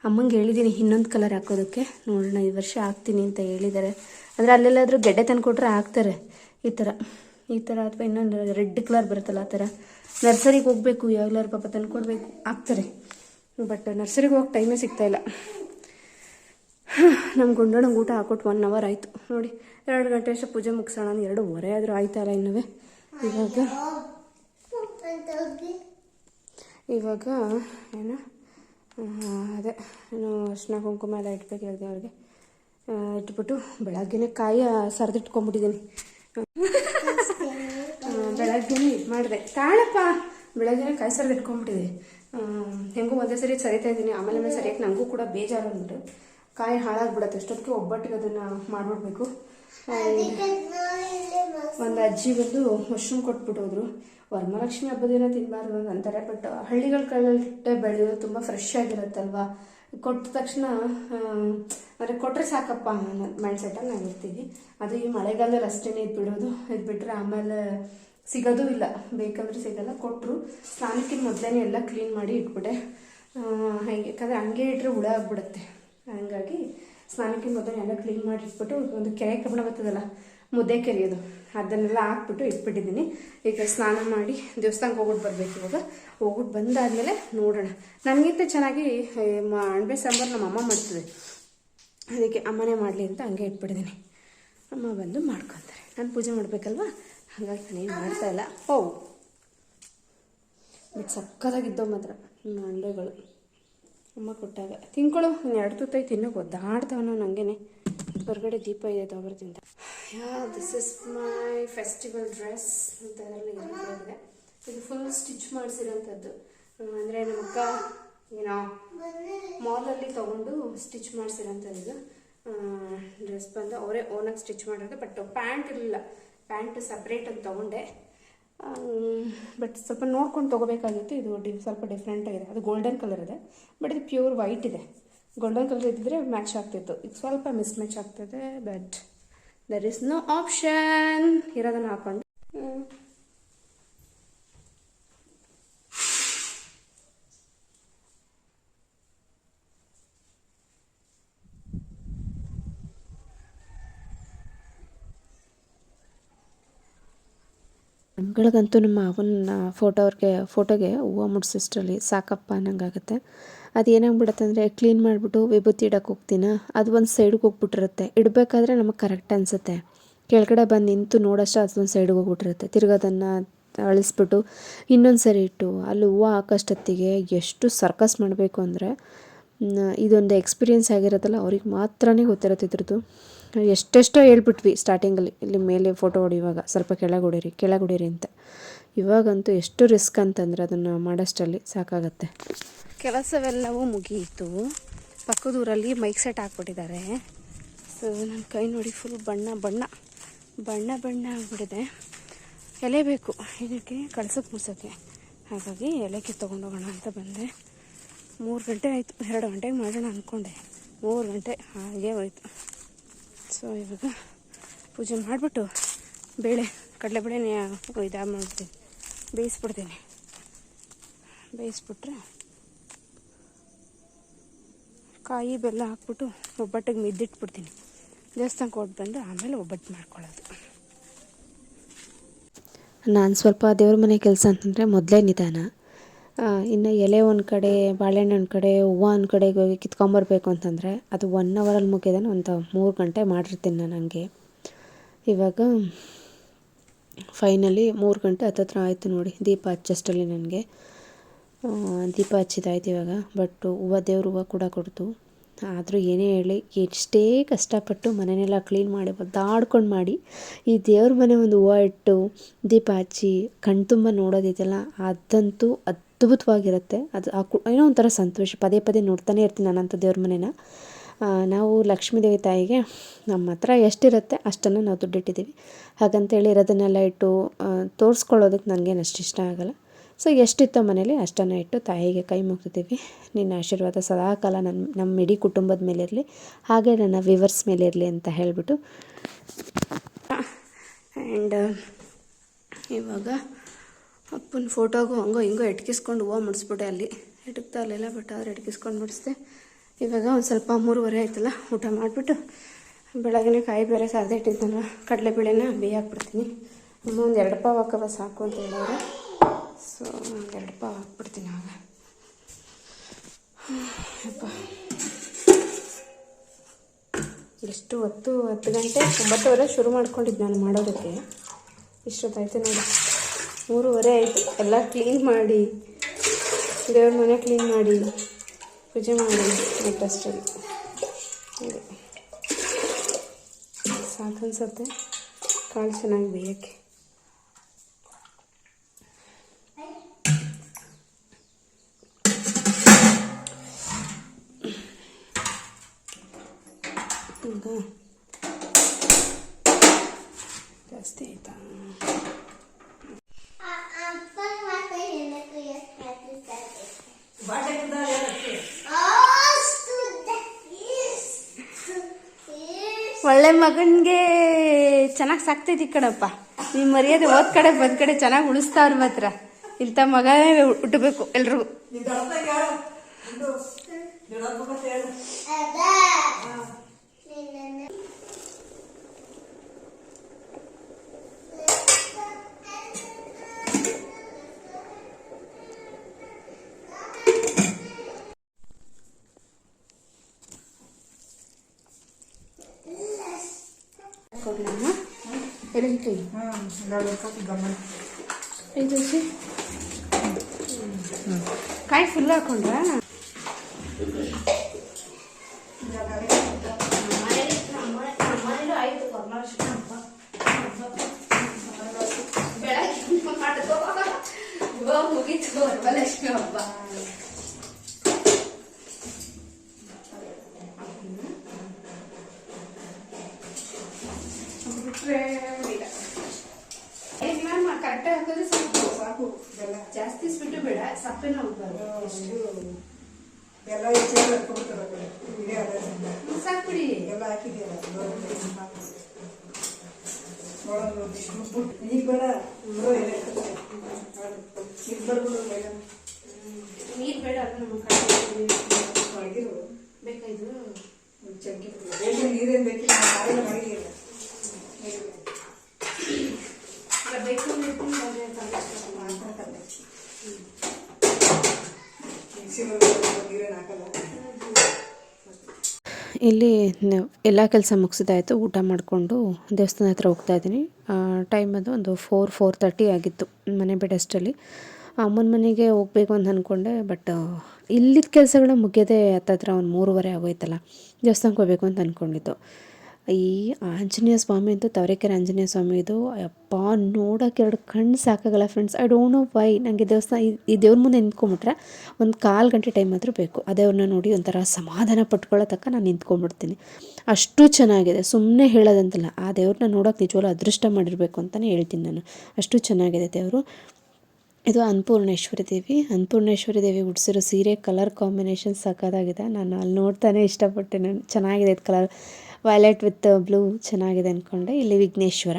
ಅಮ್ಮಂಗೆ ಹೇಳಿದ್ದೀನಿ ಇನ್ನೊಂದು ಕಲರ್ ಹಾಕೋದಕ್ಕೆ. ನೋಡೋಣ ಈ ವರ್ಷ ಹಾಕ್ತೀನಿ ಅಂತ ಹೇಳಿದ್ದಾರೆ ಅಂದರೆ ಅಲ್ಲೆಲ್ಲಾದರೂ ಗೆಡ್ಡೆ ತಂದು ಕೊಟ್ಟರೆ ಹಾಕ್ತಾರೆ. ಈ ಥರ ಈ ಥರ ಅಥವಾ ಇನ್ನೊಂದು ರೆಡ್ ಕಲರ್ ಬರುತ್ತಲ್ಲ ಆ ಥರ ನರ್ಸರಿಗೆ ಹೋಗಬೇಕು ಯಾವಾಗಲಾರು ಪಾಪ ತಂದು ಕೊಡಬೇಕು ಆಗ್ತಾರೆ ಬಟ್ ನರ್ಸರಿಗೆ ಹೋಗಿ ಟೈಮೇ ಸಿಗ್ತಾ ಇಲ್ಲ. ನಮ್ಮ ಗುಂಡಣ್ಣಂಗೆ ಊಟ ಹಾಕೊಟ್ಟು ಒನ್ ಅವರ್ ಆಯಿತು. ನೋಡಿ, ಎರಡು ಗಂಟೆ ಅಷ್ಟು ಪೂಜೆ ಮುಗಿಸೋಣ ಎರಡೂವರೆ ಆದರೂ ಆಯ್ತಲ್ಲ ಇನ್ನೂ ಇವಾಗ ಇವಾಗ ಏನು? ಅದೇ ಏನು ಅರ್ಶಿನ ಕುಂಕುಮ ಎಲ್ಲ ಇಟ್ಬೇಕು ಹೇಳಿದೆ ಅವ್ರಿಗೆ ಇಟ್ಬಿಟ್ಟು ಬೆಳಗ್ಗೆನೆ ಕಾಯಿ ಸರಿದಿಟ್ಕೊಂಡ್ಬಿಟ್ಟಿದ್ದೀನಿ. ಬೆಳಗ್ಗೆನೆ ಇದು ಮಾಡಿದೆ. ತಾಳಪ್ಪ ಬೆಳಗ್ಗೆ ಕಾಯಿ ಸರಿದು ಇಟ್ಕೊಂಡ್ಬಿಟ್ಟಿದೆ ಹೆಂಗೂ ಒಂದೇ ಸರಿ ಸರಿತಾ ಇದ್ದೀನಿ. ಆಮೇಲೆ ಆಮೇಲೆ ಸರಿಯಾಗಿ ನನಗೂ ಕೂಡ ಬೇಜಾರು ಅಂದ್ಬಿಟ್ಟು ಕಾಯಿ ಹಾಳಾಗ್ಬಿಡತ್ತೆ. ಅಷ್ಟೊತ್ತಿಗೆ ಒಬ್ಬಟ್ಟಿಗೆ ಅದನ್ನು ಮಾಡಿಬಿಡ್ಬೇಕು. ಒಂದು ಅಜ್ಜಿ ಬಂದು ಮಶ್ರೂಮ್ ಕೊಟ್ಬಿಟ್ಟೋದ್ರು ವರಮಹಾಲಕ್ಷ್ಮಿ ಹಬ್ಬದ ದಿನ ತಿನ್ನಬಾರ್ದು ಅಂತಾರೆ. ಬಟ್ ಹಳ್ಳಿಗಳ ಕಡೆ ಬೆಳೆಯೋದು ತುಂಬ ಫ್ರೆಶ್ ಆಗಿರುತ್ತಲ್ವಾ? ಕೊಟ್ಟ ತಕ್ಷಣ ಅಂದರೆ ಕೊಟ್ಟರೆ ಸಾಕಪ್ಪ ಅನ್ನೋ ಮೈಂಡ್ಸೆಟ್ಟಲ್ಲಿ ನಾವು ಇರ್ತೀವಿ. ಅದು ಈ ಮಳೆಗಾಲದಲ್ಲಿ ಅಷ್ಟೇ ಇದು ಬಿಡೋದು. ಇದು ಬಿಟ್ಟರೆ ಆಮೇಲೆ ಸಿಗೋದು ಇಲ್ಲ. ಬೇಕಂದ್ರೆ ಸಿಗಲ್ಲ. ಕೊಟ್ಟರು ಸ್ನಾನಕ್ಕಿನ ಮೊದಲೇ ಎಲ್ಲ ಕ್ಲೀನ್ ಮಾಡಿ ಇಟ್ಬಿಟ್ಟೆ. ಹಾಗೆ, ಯಾಕಂದರೆ ಹಂಗೆ ಇಟ್ಟರೆ ಹುಳ ಆಗ್ಬಿಡುತ್ತೆ. ಹಂಗಾಗಿ ಸ್ನಾನಕ್ಕಿಂತ ಮೊದಲೇ ಎಲ್ಲ ಕ್ಲೀನ್ ಮಾಡಿ ಇಟ್ಬಿಟ್ಟು ಒಂದು ಕೆರೆ ಕಬ್ಬಣ ಬರ್ತದಲ್ಲ ಮುದ್ದೆ ಕೆರೆಯೋದು. ಅದನ್ನೆಲ್ಲ ಹಾಕ್ಬಿಟ್ಟು ಇಟ್ಬಿಟ್ಟಿದ್ದೀನಿ. ಈಗ ಸ್ನಾನ ಮಾಡಿ ದೇವಸ್ಥಾನಕ್ಕೆ ಹೋಗ್ಬಿಟ್ಟು ಬರಬೇಕು ಇವಾಗ. ಹೋಗ್ಬಿಟ್ಟು ಬಂದಾದಮೇಲೆ ನೋಡೋಣ. ನನಗಿಂತ ಚೆನ್ನಾಗಿ ಅಣಬೆ ಸಾಂಬಾರು ನಮ್ಮ ಅಮ್ಮ ಮಾಡ್ತದೆ. ಅದಕ್ಕೆ ಅಮ್ಮನೇ ಮಾಡಲಿ ಅಂತ ಹಂಗೆ ಇಟ್ಬಿಟ್ಟಿದ್ದೀನಿ. ಅಮ್ಮ ಬಂದು ಮಾಡ್ಕೊತಾರೆ. ನಾನು ಪೂಜೆ ಮಾಡಬೇಕಲ್ವಾ? ಹಾಗಾಗಿ ನಾನೇನು ಮಾಡ್ತಾ ಇಲ್ಲ. ಓ! ಬಟ್ ಸಕ್ಕತ್ತಾಗಿದ್ದವು ಮಾತ್ರ. ಅಂಡೆಗಳು ಅಮ್ಮ ಕೊಟ್ಟಾಗ. ತಿನ್ಕೊಳ್ಳು ಎರಡು ತುತ್ತಾಯಿ ತಿನ್ನೋಕೆ ಒದ್ದಾಡ್ತಾವನೋ ನನಗೇನೆ ಹೊರಗಡೆ ದೀಪ ಇದೆ, ತಗೊಬರ್ತೀನಿ this is my festival dress ಅಂತ ಅದರಲ್ಲಿ ಇದೆ. ಇದು ಫುಲ್ ಸ್ಟಿಚ್ ಮಾಡಿಸಿರೋಂಥದ್ದು. ಅಂದರೆ ನಮ್ಮ ಅಕ್ಕ ಏನೋ ಮಾಲಲ್ಲಿ ತೊಗೊಂಡು ಸ್ಟಿಚ್ ಮಾಡಿಸಿರೋಂಥದ್ದು ಡ್ರೆಸ್ ಬಂದು ಅವರೇ ಓನಾಗಿ ಸ್ಟಿಚ್ ಮಾಡಿರೋದು ಬಟ್ ಪ್ಯಾಂಟ್ ಇರಲಿಲ್ಲ ಪ್ಯಾಂಟ್ ಸಪ್ರೇಟ್ ಅಂತ ತೊಗೊಂಡೆ. ಬಟ್ ಸ್ವಲ್ಪ ನೋಡ್ಕೊಂಡು ತೊಗೋಬೇಕಾಗಿತ್ತು. ಇದು ಡಿ, ಸ್ವಲ್ಪ ಡಿಫ್ರೆಂಟ್ ಆಗಿದೆ. ಅದು ಗೋಲ್ಡನ್ ಕಲರ್ ಇದೆ. ಬಟ್ ಇದು ಪ್ಯೂರ್ ವೈಟ್ ಇದೆ. ಗೋಲ್ಡನ್ ಕಲರ್ ಇದ್ದಿದ್ರೆ ಮ್ಯಾಚ್ ಆಗ್ತಿತ್ತು. ಇದು ಸ್ವಲ್ಪ ಮಿಸ್ ಮ್ಯಾಚ್ ಆಗ್ತದೆ but there is no option ಇರೋದನ್ನು ಹಾಕೊಂಡು. ಹ್ಮ್. ನಮ್ಗಳಿಗಂತೂ ನಮ್ಮ ಅವನ ಫೋಟೋ ಅವ್ರಿಗೆ ಫೋಟೋಗೆ ಹೂವು ಮುಡ್ಸಿಸ್ಟ್ರಲ್ಲಿ ಸಾಕಪ್ಪ ಅನ್ನಂಗಾಗುತ್ತೆ. ಅದು ಏನಾಗ್ಬಿಡುತ್ತೆ ಅಂದರೆ ಕ್ಲೀನ್ ಮಾಡಿಬಿಟ್ಟು ವಿಭೂತಿ ಇಡಕ್ಕೆ ಹೋಗ್ತೀನ? ಅದು ಒಂದು ಸೈಡ್ಗೆ ಹೋಗ್ಬಿಟ್ಟಿರುತ್ತೆ. ಇಡಬೇಕಾದ್ರೆ ನಮಗೆ ಕರೆಕ್ಟ್ ಅನಿಸುತ್ತೆ. ಕೆಳಗಡೆ ಬಂದು ನಿಂತು ನೋಡೋಷ್ಟು ಅದೊಂದು ಸೈಡ್ಗೆ ಹೋಗ್ಬಿಟ್ಟಿರುತ್ತೆ. ತಿರ್ಗೋದನ್ನು ಅಳಿಸ್ಬಿಟ್ಟು ಇನ್ನೊಂದು ಸರಿ ಇಟ್ಟು ಅಲ್ಲಿ ಹೂವು ಹಾಕೋಷ್ಟೊತ್ತಿಗೆ ಎಷ್ಟು ಸರ್ಕಸ್ ಮಾಡಬೇಕು ಅಂದರೆ ಇದೊಂದು ಎಕ್ಸ್ಪೀರಿಯೆನ್ಸ್ ಆಗಿರೋದಲ್ಲ ಅವ್ರಿಗೆ ಮಾತ್ರನೇ ಗೊತ್ತಿರುತ್ತೆ ಇದ್ರದ್ದು. ಎಷ್ಟೆಷ್ಟೋ ಹೇಳ್ಬಿಟ್ವಿ ಸ್ಟಾರ್ಟಿಂಗಲ್ಲಿ ಇಲ್ಲಿ ಮೇಲೆ ಫೋಟೋ ಹೊಡಿಯುವಾಗ. ಸ್ವಲ್ಪ ಕೆಳಗೆ ಹೊಡೀರಿ ಕೆಳಗೆ ಹೊಡೀರಿ ಅಂತ. ಇವಾಗಂತೂ ಎಷ್ಟು ರಿಸ್ಕ್ ಅಂತಂದರೆ ಅದನ್ನು ಮಾಡೋಷ್ಟರಲ್ಲಿ ಸಾಕಾಗತ್ತೆ. ಕೆಲಸವೆಲ್ಲವೂ ಮುಗಿಯಿತು. ಪಕ್ಕದ ಊರಲ್ಲಿ ಮೈಕ್ ಸೆಟ್ ಹಾಕ್ಬಿಟ್ಟಿದ್ದಾರೆ. ಸೊ ನನ್ನ ಕೈ ನೋಡಿ ಫುಲ್ ಬಣ್ಣ ಬಣ್ಣ ಬಣ್ಣ ಬಣ್ಣ ಆಗಿಬಿಟ್ಟಿದೆ. ಎಲೆ ಬೇಕು, ಇದಕ್ಕೆ ಕಳ್ಸಕ್ಕೆ ಮುಸೋಕ್ಕೆ ಹಾಗಾಗಿ ಎಲೆ ತೊಗೊಂಡೋಗೋಣ ಅಂತ ಬಂದೆ. ಮೂರು ಗಂಟೆ ಆಯಿತು, ಎರಡು ಗಂಟೆಗೆ ಮಾಡೋಣ ಅಂದ್ಕೊಂಡೆ ಮೂರು ಗಂಟೆ, ಹಾಗೆ ಹೋಯಿತು. ಸೊ ಇವಾಗ ಪೂಜೆ ಮಾಡಿಬಿಟ್ಟು ಬೇಳೆ ಕಡಲೆ ಬೇಳೆನೇ ಇದಾಗ ಮಾಡ್ಬಿಡ್ತೀನಿ ಬೇಯಿಸ್ಬಿಡ್ತೀನಿ. ಬೇಯಿಸ್ಬಿಟ್ರೆ ಕಾಯಿ ಬೆಲ್ಲ ಹಾಕ್ಬಿಟ್ಟು ಒಬ್ಬಟ್ಟಿಗೆ ಮಿದ್ದಿಟ್ಬಿಡ್ತೀನಿ. ದೇವಸ್ಥಾನಕ್ಕೆ ಹೊಟ್ಟು ಬಂದು ಆಮೇಲೆ ಒಬ್ಬಟ್ಟು ಮಾಡ್ಕೊಳ್ಳೋದು. ನಾನು ಸ್ವಲ್ಪ ದೇವ್ರ ಮನೆ ಕೆಲಸ ಅಂತಂದರೆ ಮೊದಲೇ ನಿಧಾನ. ಇನ್ನು ಎಲೆ ಒಂದು ಕಡೆ, ಬಾಳೆಹಣ್ಣು ಒಂದು ಕಡೆ, ಹೂವು ಒಂದು ಕಡೆಗೆ ಹೋಗಿ ಕಿತ್ಕೊಂಬರ್ಬೇಕು ಅಂತಂದರೆ ಅದು ಒನ್ ಅವರಲ್ಲಿ ಮುಗಿದಾನೆ ಒಂದು ಮೂರು ಗಂಟೆ ಮಾಡಿರ್ತೀನಿ ನಾನು ಹಂಗೆ. ಇವಾಗ ಫೈನಲಿ ಮೂರು ಗಂಟೆ ಹತ್ತತ್ರ ಆಯಿತು ನೋಡಿ. ದೀಪ ಹಚ್ಚಷ್ಟರಲ್ಲಿ ನನಗೆ. ದೀಪ ಹಚ್ಚಿದಾಯ್ತು ಇವಾಗ. ಬಟ್ ಹೂವು ದೇವ್ರ ಹೂವು ಕೂಡ ಕೊಡ್ತು. ಆದರೂ ಏನೇ ಹೇಳಿ ಎಷ್ಟೇ ಕಷ್ಟಪಟ್ಟು ಮನೆಯೆಲ್ಲ ಕ್ಲೀನ್ ಮಾಡಿ ಒದ್ದಾಡ್ಕೊಂಡು ಮಾಡಿ ಈ ದೇವ್ರ ಮನೆ ಒಂದು ಹೂವು ಇಟ್ಟು ದೀಪ ಹಚ್ಚಿ ಕಣ್ತುಂಬ ನೋಡೋದಿದೆಯಲ್ಲ, ಅದಂತೂ ಅದ್ಭುತವಾಗಿರುತ್ತೆ. ಅದು ಆ ಏನೋ ಒಂಥರ ಸಂತೋಷ. ಪದೇ ಪದೇ ನೋಡ್ತಾನೆ ಇರ್ತೀನಿ ನಾನಂತೂ ದೇವ್ರ ಮನೆನ. ನಾವು ಲಕ್ಷ್ಮೀದೇವಿ ತಾಯಿಗೆ ನಮ್ಮ ಹತ್ರ ಎಷ್ಟಿರುತ್ತೆ ಅಷ್ಟನ್ನು ನಾವು ದುಡ್ಡಿಟ್ಟಿದ್ದೀವಿ. ಹಾಗಂತೇಳಿ ಇರೋದನ್ನೆಲ್ಲ ಇಟ್ಟು ತೋರಿಸ್ಕೊಳ್ಳೋದಕ್ಕೆ ನನಗೇನು ಅಷ್ಟು ಇಷ್ಟ ಆಗಲ್ಲ. ಸೊ ಎಷ್ಟಿತ್ತೋ ಮನೇಲಿ ಅಷ್ಟನ್ನು ಇಟ್ಟು ತಾಯಿಗೆ ಕೈ ಮುಗ್ತಿದ್ದೀವಿ ನಿನ್ನ ಆಶೀರ್ವಾದ ಸದಾಕಾಲ ನನ್ನ ನಮ್ಮ ಇಡೀ ಕುಟುಂಬದ ಮೇಲೆ ಇರಲಿ ಹಾಗೆ ನನ್ನ ವಿವರ್ಸ್ ಮೇಲೆ ಇರಲಿ ಅಂತ ಹೇಳಿಬಿಟ್ಟು. ಆ್ಯಂಡ್ ಇವಾಗ ಅಪ್ಪನ ಫೋಟೋಗೂ ಹಂಗೋ ಹಿಂಗೋ ಎಟ್ಕಿಸ್ಕೊಂಡು ಹೂವು ಮುಡಿಸ್ಬಿಟ್ಟೆ ಅಲ್ಲಿ. ಎಟಕ್ತಾ ಇರಲಿಲ್ಲ ಬಟ್ ಆದರೆ ಎಟ್ಕಿಸ್ಕೊಂಡು ಮುಡಿಸ್ದೆ. ಇವಾಗ ಒಂದು ಸ್ವಲ್ಪ ಮೂರುವರೆ ಆಯ್ತಲ್ಲ, ಊಟ ಮಾಡಿಬಿಟ್ಟು ಬೆಳಗ್ಗೆ ಕಾಯಿ ಬೇರೆ ಇಟ್ಟಿದ್ದಲ್ಲ ಕಡಲೆಬೇಳೆನ ಬೇಯಾಕ್ಬಿಡ್ತೀನಿ ಅಮ್ಮ ಒಂದು ಎರಡು ಪಾವು ಹಾಕವ ಸಾಕು ಅಂತ ಹೇಳಿದ್ರೆ. ಸೊ ಒಂದು ಎರಡು ಪಾವು ಹಾಕ್ಬಿಡ್ತೀನಿ ಆಗ ಎಷ್ಟು ಹೊತ್ತು, ಹತ್ತು ಗಂಟೆ, ಒಂಬತ್ತುವರೆ ಶುರು ಮಾಡ್ಕೊಂಡಿದ್ದು ನಾನು ಮಾಡೋದಕ್ಕೆ. ಇಷ್ಟೊತ್ತಾಯ್ತು ನೋಡಿ. ಮೂರುವರೆ ಆಯಿತು. ಎಲ್ಲ ಕ್ಲೀನ್ ಮಾಡಿ. ದೇವ್ರ ಮನೆ ಕ್ಲೀನ್ ಮಾಡಿ. ಪೂಜೆ ಮಾಡಿ ಅಷ್ಟರಲ್ಲಿ ಇದೆ ಸಾಕನ್ಸುತ್ತೆ ಕಾಳು ಚೆನ್ನಾಗಿ ಬೇಯಕ್ಕೆ ಇವಾಗ ಜಾಸ್ತಿ ಆಯ್ತಾ ಬಾಟೆಗಿಂದ ಒಳ್ಳೆ ಮಗನಿಗೆ ಚೆನ್ನಾಗಿ ಸಾಕ್ತೈತಿ ಕಣಪ್ಪ. ನಿಮ್ಮ ಮರ್ಯಾದೆ ಹೋದ್ ಕಡೆ ಬಂದ್ ಕಡೆ ಚೆನ್ನಾಗಿ ಉಳಿಸ್ತಾವ್ರ ಮಾತ್ರ. ಇಂಥ ಮಗನೇ ಹುಟ್ಟಬೇಕು ಎಲ್ರಿಗೂ ನಿನ್ ದೊಡ್ಡಪ್ಪಂಗೆ ಹೇಳು. ಇದು, ನಿನ್ ದೊಡ್ಡಪ್ಪಂಗೆ ಹೇಳು. ಕೊಡ್ಲಮ್ಮ ನೋಡ್ಬೇಕು, ಗಮನ. ಐದು ದೋಸೆ ಕಾಯಿ ಫುಲ್ ಹಾಕೊಂಡ್ರಾ ಮುಗೀತು ವರಮಹಾಲಕ್ಷ್ಮಿ ಹಬ್ಬ ಬಿಟ್ರೆ ಇಲ್ಲ ಕರೆಕ್ಟಾಗಿ ಹಾಕಿದ್ರೆ ಸಾಕು ಸಾಕು ಬೆಲ್ಲ ಜಾಸ್ತಿ ಸ್ವೀಟು ಬೇಡ ಸಪ್ಪೆನ ಹೋಗ್ಬಾರ್ದು ಸಂಬಳ. ಸಾಕ್ಬಿಡಿ ಎಲ್ಲ ಹಾಕಿದೆಯಲ್ಲ ಈಗ ಹಾಕ್ತಾರೆ. ಈಗ ಬರ್ಬಿಡು ನೀರು ಬೇಡ ಅದು ನಮ್ಮ ಕಡೆ ಒಳಗಿರು ಬೇಕಾಯ್ತು. ಬೇಗ ನೀರೇನು ಬೇಕಿಲ್ಲ ನಾವು ಕಾಯಿಲೆ ಮಾಡಿಲ್ಲ ಇಲ್ಲ ಬೇಕು ಅಂದ್ರೆ ಇಲ್ಲಿ ಎಲ್ಲ ಕೆಲಸ ಮುಗಿಸಿದಾಯಿತು, ಊಟ ಮಾಡಿಕೊಂಡು ದೇವಸ್ಥಾನ ಹತ್ರ ಹೋಗ್ತಾ ಇದ್ದೀನಿ. ಟೈಮ್ ಅದು ಒಂದು ಫೋರ್ ಫೋರ್ ತರ್ಟಿ ಆಗಿತ್ತು ಮನೆ ಬಿಡಷ್ಟಲ್ಲಿ ಅಮ್ಮನ ಮನೆಗೆ ಹೋಗ್ಬೇಕು ಅಂತ ಅಂದ್ಕೊಂಡೆ ಬಟ್ ಇಲ್ಲಿದ್ದ ಕೆಲಸಗಳು ಮುಗಿಯೋದೇ ಹತ್ತತ್ರ ಒಂದು ಮೂರುವರೆ ಆಗೋಯ್ತಲ್ಲ ದೇವಸ್ಥಾನಕ್ಕೆ ಹೋಗ್ಬೇಕು ಅಂತ ಅಂದ್ಕೊಂಡಿದ್ದು ಈ ಆಂಜನೇಯ ಸ್ವಾಮಿ ಅಂತೂ ತವರೇಕೆರೆ ಆಂಜನೇಯ ಸ್ವಾಮಿ ಇದು ಅಪ್ಪ ನೋಡೋಕೆ ಎರಡು ಕಣ್ಣು ಸಾಕಾಗಲ್ಲ friends I don't know why ನನಗೆ ದೇವಸ್ಥಾನ, ಈ- ದೇವ್ರ ಮುಂದೆ ನಿಂತ್ಕೊಂಬಿಟ್ರೆ ಒಂದು ಕಾಲು ಗಂಟೆ ಟೈಮ್ ಆದರೂ ಬೇಕು. ಆ ದೇವ್ರನ್ನ ನೋಡಿ ಒಂಥರ ಸಮಾಧಾನ ಪಟ್ಕೊಳ್ಳೋ ತನಕ ನಾನು ನಿಂತ್ಕೊಂಡ್ಬಿಡ್ತೀನಿ ಅಷ್ಟು ಚೆನ್ನಾಗಿದೆ. ಸುಮ್ಮನೆ ಹೇಳೋದಂತಲ್ಲ, ಆ ದೇವ್ರನ್ನ ನೋಡೋಕೆ ನಿಜವಾಗ್ಲೂ ಅದೃಷ್ಟ ಮಾಡಿರಬೇಕು ಅಂತಲೇ ಹೇಳ್ತೀನಿ ನಾನು. ಅಷ್ಟು ಚೆನ್ನಾಗಿದೆ ದೇವರು. ಇದು ಅನ್ನಪೂರ್ಣೇಶ್ವರಿ ದೇವಿ. ಅನ್ನಪೂರ್ಣೇಶ್ವರಿ ದೇವಿ ಉಡ್ಸಿರೋ ಸೀರೆ ಕಲರ್ ಕಾಂಬಿನೇಷನ್ ಸಖತ್ತಾಗಿದೆ. ನಾನು ಅಲ್ಲಿ ನೋಡ್ತಾನೆ ಇಷ್ಟಪಟ್ಟೆ ನಾನು ಚೆನ್ನಾಗಿದೆ ಕಲರ್ ವೈಲೆಟ್ ವಿತ್ ಬ್ಲೂ ಚೆನ್ನಾಗಿದೆ ಅಂದ್ಕೊಂಡೆ ಇಲ್ಲಿ ವಿಘ್ನೇಶ್ವರ.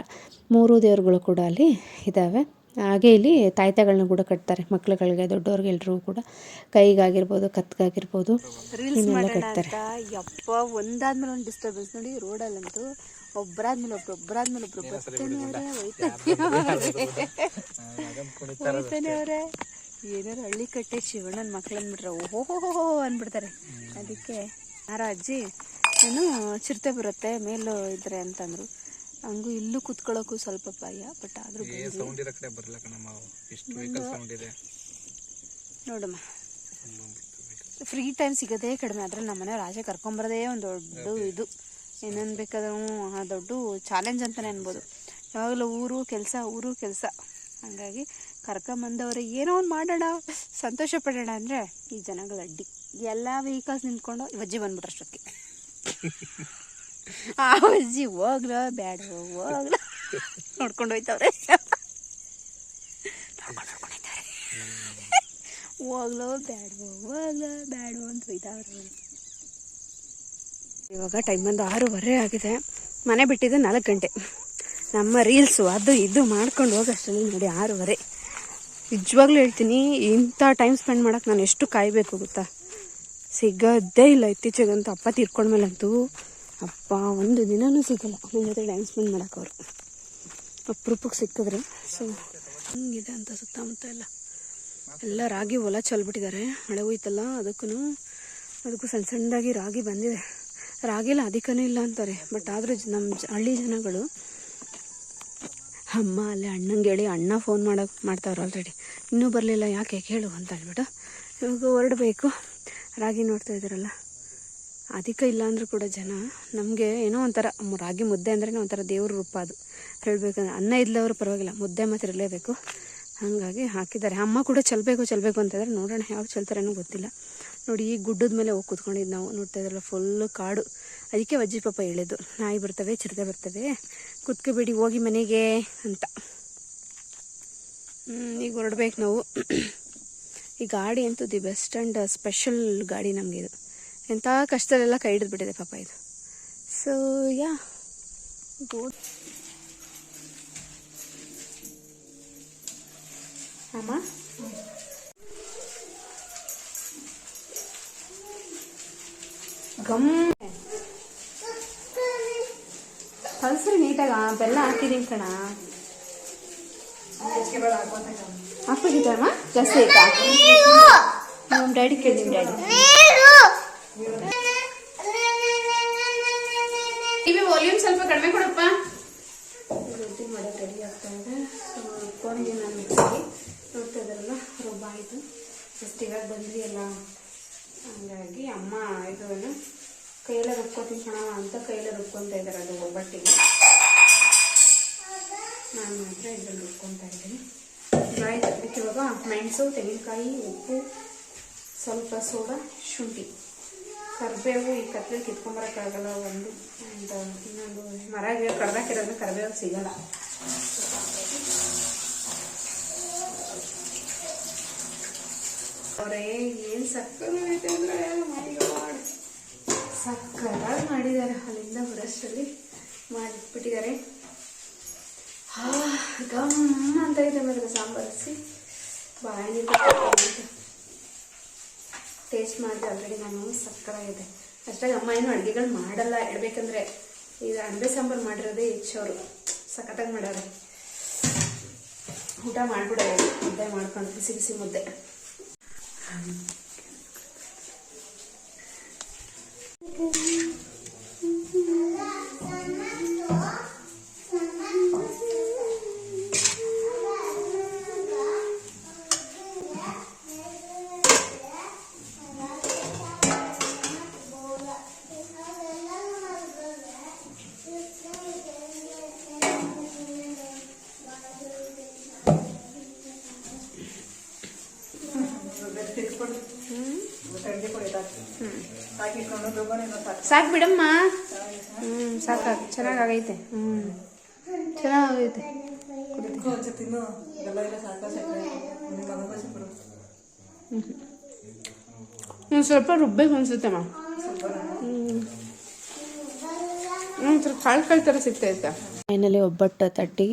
ಮೂರು ದೇವರುಗಳು ಕೂಡ ಅಲ್ಲಿ ಇದ್ದಾವೆ ಹಾಗೆ ಇಲ್ಲಿ ತಾಯ್ತಗಳನ್ನ ಕೂಡ ಕಟ್ತಾರೆ. ಮಕ್ಳುಗಳಿಗೆ ದೊಡ್ಡವ್ರಿಗೆ ಎಲ್ಲರೂ ಕೂಡ. ಕೈಗಾಗಿರ್ಬೋದು ಕತ್ಗಾಗಿರ್ಬೋದು. ಇನ್ನೆಲ್ಲ ಕಟ್ತಾರೆ. ಯಪ್ಪ ಒಂದಾದ್ಮೇಲೆ ಒಂದು ಡಿಸ್ಟರ್ಬೆನ್ಸ್ ನೋಡಿ ರೋಡಲ್ಲಂತೂ ಒಬ್ಬರಾದ್ಮೇಲೆ ಒಬ್ರು ಒಬ್ಬರಾದ್ಮೇಲೆ ಒಬ್ರು. ಬರ್ತಾನೆ ಅವರೇ ಹೋಯ್ತಾನೆ ಅವರೇ. ಏನಾರು ಹಳ್ಳಿ ಕಟ್ಟೆ ಶಿವಣ್ಣನ ಮಕ್ಳು ಅಂದ್ಬಿಟ್ರೆ ಓಹೋ ಅಂದ್ಬಿಡ್ತಾರೆ. ಅದಕ್ಕೆ ಯಾರ ಅಜ್ಜಿ ಏನು ಚಿರತೆ ಬರುತ್ತೆ ಮೇಲೂ ಇದ್ರೆ ಅಂತಂದ್ರು. ಹಂಗೂ ಇಲ್ಲೂ ಕುತ್ಕೊಳ್ಳೋಕ್ಕೂ ಸ್ವಲ್ಪ ಭಯ ಬಟ್ ಆದ್ರೂ ಸೌಂಡ್ ಇರೋ ಕಡೆ ಬರಲ್ಲ ಕಣಮ್ಮ. ಎಷ್ಟು ವೆಹಿಕಲ್ ಸೌಂಡ್ ಇದೆ. ನೋಡಮ್ಮ. ಫ್ರೀ ಟೈಮ್ ಸಿಗೋದೇ ಕಡಿಮೆ ಆದ್ರೆ ನಮ್ಮ ಮನೆಯವ್ರು ಆಚೆ ಕರ್ಕೊಂಬರೋದೇ ಒಂದು ದೊಡ್ಡ ಇದು. ಇನ್ನೊಂದು ಬೇಕಾದ್ರೂ ಆ ದೊಡ್ಡ ಚಾಲೆಂಜ್ ಅಂತಲೇ ಅನ್ಬೋದು. ಯಾವಾಗಲೂ ಊರು ಕೆಲಸ ಊರು ಕೆಲಸ. ಹಾಗಾಗಿ ಕರ್ಕೊಂಬಂದವ್ರೆ ಏನೋ ಒಂದು ಮಾಡೋಣ ಸಂತೋಷ ಪಡೋಣ ಅಂದರೆ ಈ ಜನಗಳ ಅಡ್ಡಿ. ಎಲ್ಲ ವೆಹಿಕಲ್ಸ್ ನಿಂತ್ಕೊಂಡು ಇವಜ್ಜಿ ಬಂದ್ಬಿಟ್ರೆ ಅಷ್ಟೊತ್ತಿಗೆ. ಆ ಅಜ್ಜಿ ಹೋಗ್ಲ ಬ್ಯಾಡ ಹೋಗ್ಲ. ನೋಡ್ಕೊಂಡು ಹೋಯ್ತವ್ರೆ. ಹೋಗ್ಲೋ, ಬ್ಯಾಡ್ವೋ, ಹೋಗ್ಲ, ಬ್ಯಾಡ್ವೋ ಅಂತ ಹೋಯ್ತಾವ್ರೆ. ಇವಾಗ ಟೈಮ್ ಒಂದು ಆರೂವರೆ ಆಗಿದೆ. ಮನೆ ಬಿಟ್ಟಿದ್ದು ನಾಲ್ಕು ಗಂಟೆ. ನಮ್ಮ ರೀಲ್ಸು ಅದು ಇದು ಮಾಡ್ಕೊಂಡು ಹೋಗೋಷ್ಟರಲ್ಲಿ ನೋಡಿ ಆರೂವರೆ. ನಿಜವಾಗ್ಲೂ ಹೇಳ್ತೀನಿ, ಇಂಥ ಟೈಮ್ ಸ್ಪೆಂಡ್ ಮಾಡೋಕ್ಕೆ ನಾನು ಎಷ್ಟು ಕಾಯಬೇಕು ಗೊತ್ತಾ? ಸಿಗೋದೇ ಇಲ್ಲ. ಇತ್ತೀಚೆಗಂತೂ ಅಪ್ಪ ತೀರ್ಕೊಂಡ್ಮೇಲಂತೂ ಅಪ್ಪ, ಒಂದು ದಿನವೂ ಸಿಗಲ್ಲ. ನನ್ನ ಜೊತೆ ಟೈಮ್ ಸ್ಪೆಂಡ್ ಮಾಡೋಕೆ ಅವರು. ಅಪ್ರೂಪಕ್ಕೆ ಸಿಕ್ಕಿದ್ರೆ. ಸೊ ಹಂಗಿದೆ ಅಂತ ಸುತ್ತಮುತ್ತ ಎಲ್ಲ. ಎಲ್ಲ ರಾಗಿ ಹೊಲ ಚೆಲ್ಬಿಟ್ಟಿದ್ದಾರೆ. ಮಳೆ ಹೋಯ್ತಲ್ಲ ಅದಕ್ಕೂ ಅದಕ್ಕೂ ಸಣ್ಣ ಸಣ್ಣದಾಗಿ ರಾಗಿ ಬಂದಿದೆ. ರಾಗಿ ಎಲ್ಲ ಅಧಿಕನೇ ಇಲ್ಲ ಅಂತಾರೆ. ಬಟ್ ಆದರೂ ನಮ್ಮ ಹಳ್ಳಿ ಜನಗಳು, ಅಮ್ಮ, ಅಲ್ಲೇ ಅಣ್ಣಂಗೆ ಹೇಳಿ ಅಣ್ಣ ಫೋನ್ ಮಾಡೋಕೆ ಮಾಡ್ತಾವ್ರು ಆಲ್ರೆಡಿ ಇನ್ನೂ ಬರಲಿಲ್ಲ ಯಾಕೆ? ಕೇಳು ಅಂತ ಹೇಳ್ಬಿಟ್ಟು. ಇವಾಗ ಹೊರಡಬೇಕು. ರಾಗಿ ನೋಡ್ತಾ ಇದ್ದೀರಲ್ಲ ಅಧಿಕ ಇಲ್ಲ ಅಂದರೂ ಕೂಡ ಜನ ನಮಗೆ ಏನೋ ಒಂಥರ ರಾಗಿ ಮುದ್ದೆ ಅಂದ್ರೆ ಒಂಥರ ದೇವ್ರ ರೂಪ ಅದು. ಹೇಳಬೇಕಂದ್ರೆ ಅನ್ನ ಇಲ್ಲದವರು ಪರವಾಗಿಲ್ಲ, ಮುದ್ದೆ ಮಾತ್ರ ಇರಲೇಬೇಕು. ಹಾಗಾಗಿ ಹಾಕಿದ್ದಾರೆ. ಅಮ್ಮ ಕೂಡ ಚಲಬೇಕು ಚೆಲ್ಲಬೇಕು ಅಂತಂದರೆ. ನೋಡೋಣ ಯಾವಾಗ ಚಲ್ತಾರೇನೋ ಗೊತ್ತಿಲ್ಲ. ನೋಡಿ, ಈ ಗುಡ್ಡದ ಮೇಲೆ ಹೋಗಿ ಕೂತ್ಕೊಂಡಿದ್ದು ನಾವು. ನೋಡ್ತಾ ಇದ್ರಲ್ಲ ಫುಲ್ಲು ಕಾಡು. ಅದಕ್ಕೆ ಅಜ್ಜಿ ಪಾಪ ಹೇಳಿದ್ದು ನಾಯಿ ಬರ್ತವೆ, ಚಿರತೆ ಬರ್ತವೆ. ಕುತ್ಕೋಬೇಡಿ, ಹೋಗಿ ಮನೆಗೆ ಅಂತ. ಈಗ ಹೊರಡ್ಬೇಕು ನಾವು. ಈ ಗಾಡಿ ಅಂತೂ ದಿ ಬೆಸ್ಟ್ ಆ್ಯಂಡ್ ಸ್ಪೆಷಲ್ ಗಾಡಿ ನಮಗೆ ಇದು. ಎಂಥ ಕಷ್ಟದಲ್ಲೆಲ್ಲ ಕೈ ಹಿಡಿದ್ಬಿಟ್ಟಿದೆ ಪಾಪ ಇದು. ಸೊ ಯಾ ಗೋಡ್ ಅಮ್ಮ? ಗಮ್. ಕಲ್ಸ್ರಿ ನೀಟಾಗ ಬೆಲ್ಲ ಹಾಕಿದೀನಿ ಕಣ. ಹಾಕ್ಬೇಕಿತ್ತಮ್ಮ ಜಾಸ್ತಿ ಆಯ್ತಾ? ನಮ್ಮ ಡ್ಯಾಡಿ ಕೇಳಿದೀನಿ ಡ್ಯಾಡಿ. ಟಿವಿ ವಾಲ್ಯೂಮ್ ಸ್ವಲ್ಪ ಕಡಿಮೆ ಕೊಡಪ್ಪ. ರೊಟ್ಟಿ ಮಾಡೋಕೆ ರೆಡಿ ಆಗ್ತಾ ಇದೆ. ಕೋಣಿಗೆ ನಾನು ಮಿಕ್ಸಿಗೆ ನೋಡ್ತಾ ಇದ್ದಾರಲ್ಲ ರುಬ್ಬ ಆಯಿತು. ಜಸ್ಟ್ ಇವಾಗ ಬಂದ್ವಿ ಎಲ್ಲ. ಹಂಗಾಗಿ ಅಮ್ಮ ಇದು ಏನು ಕೈಯೆಲ್ಲ ರುಬ್ಕೋತೀನಿ ಕಣ ಅಂತ ಕೈಯೆಲ್ಲ ರುಬ್ಕೊತಾ ಇದ್ದಾರೆ ಅದು ಒಬ್ಬಟ್ಟಿಗೆ. ನಾನು ಮಾತ್ರ ಇದ್ರಲ್ಲಿ ರುಬ್ಕೊತಾ ಇದ್ದೀನಿ. ಆಯ್ತು ಅದಕ್ಕೆ ಮೆಣಸು, ತೆಂಗಿನಕಾಯಿ, ಉಪ್ಪು, ಸ್ವಲ್ಪ ಸೋಡಾ, ಶುಂಠಿ. ಕರಿಬೇವು ಈ ಕತ್ಲೆ ಕಿತ್ಕೊಂಬರೋಕ್ಕಾಗಲ್ಲ ಒಂದು ಅಂತ ಇನ್ನೊಂದು ಮರ ಗಿಡ ಕಡ್ದಾಕಿರೋದ್ರೆ ಕರಿಬೇವು ಸಿಗಲ್ಲ. ಅವರೇ, ಏನು ಸಕ್ಕತ್ತಾಗೈತೆ ಅಂದರೆ? ಮಾಡಿ ಸಕ್ಕತ್ತಾಗಿ ಮಾಡಿದ್ದಾರೆ, ಅಲ್ಲಿಂದ ಬರೋಷ್ಟರಲ್ಲಿ ಮಾಡಿಟ್ಬಿಟ್ಟಿದ್ದಾರೆ. ಗಮ್ ಅಂತ ಇದೆ ಮಾತ್ರ ಸಾಂಬಾರಿಸಿ ಬಾಯಿಗೆ ಬಾಯಿ ಟೇಸ್ಟ್ ಮಾಡಿದೆ ಆಲ್ರೆಡಿ ನಾನು, ಸಕ್ಕತ್ತಾಗಿದೆ. ಅಷ್ಟಾಗಿ ಅಮ್ಮ ಏನು ಅಡುಗೆಗಳು ಮಾಡಲ್ಲ. ಇಡಬೇಕಂದ್ರೆ ಈಗ ಅಣಬೆ ಸಾಂಬಾರು ಮಾಡಿರೋದೇ ಹೆಚ್ಚವರು ಸಖತ್ತಾಗಿ ಮಾಡ್ಯಾರೆ ಊಟ ಮಾಡ್ಬಿಡೋದು ಮುದ್ದೆ ಮಾಡ್ಕೊಂಡು ಬಿಸಿ ಬಿಸಿ ಮುದ್ದೆ. ತಿಳ್ಕೊಂಡು ಸಾಕು ಬಿಡಮ್ಮ. ಹ್ಞೂ ಸಾಕು ಚೆನ್ನಾಗಾಗೈತೆ. ಹ್ಞೂ ಚೆನ್ನಾಗೈತೆ ಹ್ಞೂ ಸ್ವಲ್ಪ ರುಬ್ಬೇಕು ಅನ್ಸುತ್ತಮ್ಮ ಹ್ಞೂ ಸ್ವಲ್ಪ ಕಾಳು ಕಾಳು ಥರ ಸಿಗ್ತೈತೆ. ಫೈನಲಿ ಒಬ್ಬಟ್ಟು ತಟ್ಟಿ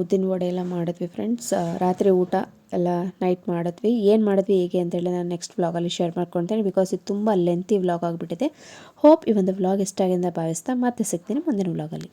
ಉದ್ದಿನ ವಡೆ ಎಲ್ಲ ಮಾಡಿದ್ವಿ ಫ್ರೆಂಡ್ಸ್ ರಾತ್ರಿ ಊಟ ಎಲ್ಲ ನೈಟ್ ಮಾಡಿದ್ವಿ. ಏನು ಮಾಡಿದ್ವಿ, ಹೇಗೆ ಅಂತೇಳಿ ನಾನು ನೆಕ್ಸ್ಟ್ ವ್ಲಾಗಲ್ಲಿ ಶೇರ್ ಮಾಡ್ಕೊಳ್ತೇನೆ ಬಿಕಾಸ್ ಇದು ತುಂಬ ಲೆಂತಿ ವ್ಲಾಗ್ ಆಗಿಬಿಟ್ಟಿದೆ. ಹೋಪ್ ಈ ಒಂದು ವ್ಲಾಗ್ ಇಷ್ಟ ಆಗಿಂದ ಭಾವಿಸ್ತಾ ಮತ್ತೆ ಸಿಗ್ತೀನಿ ಮುಂದಿನ ವ್ಲಾಗಲ್ಲಿ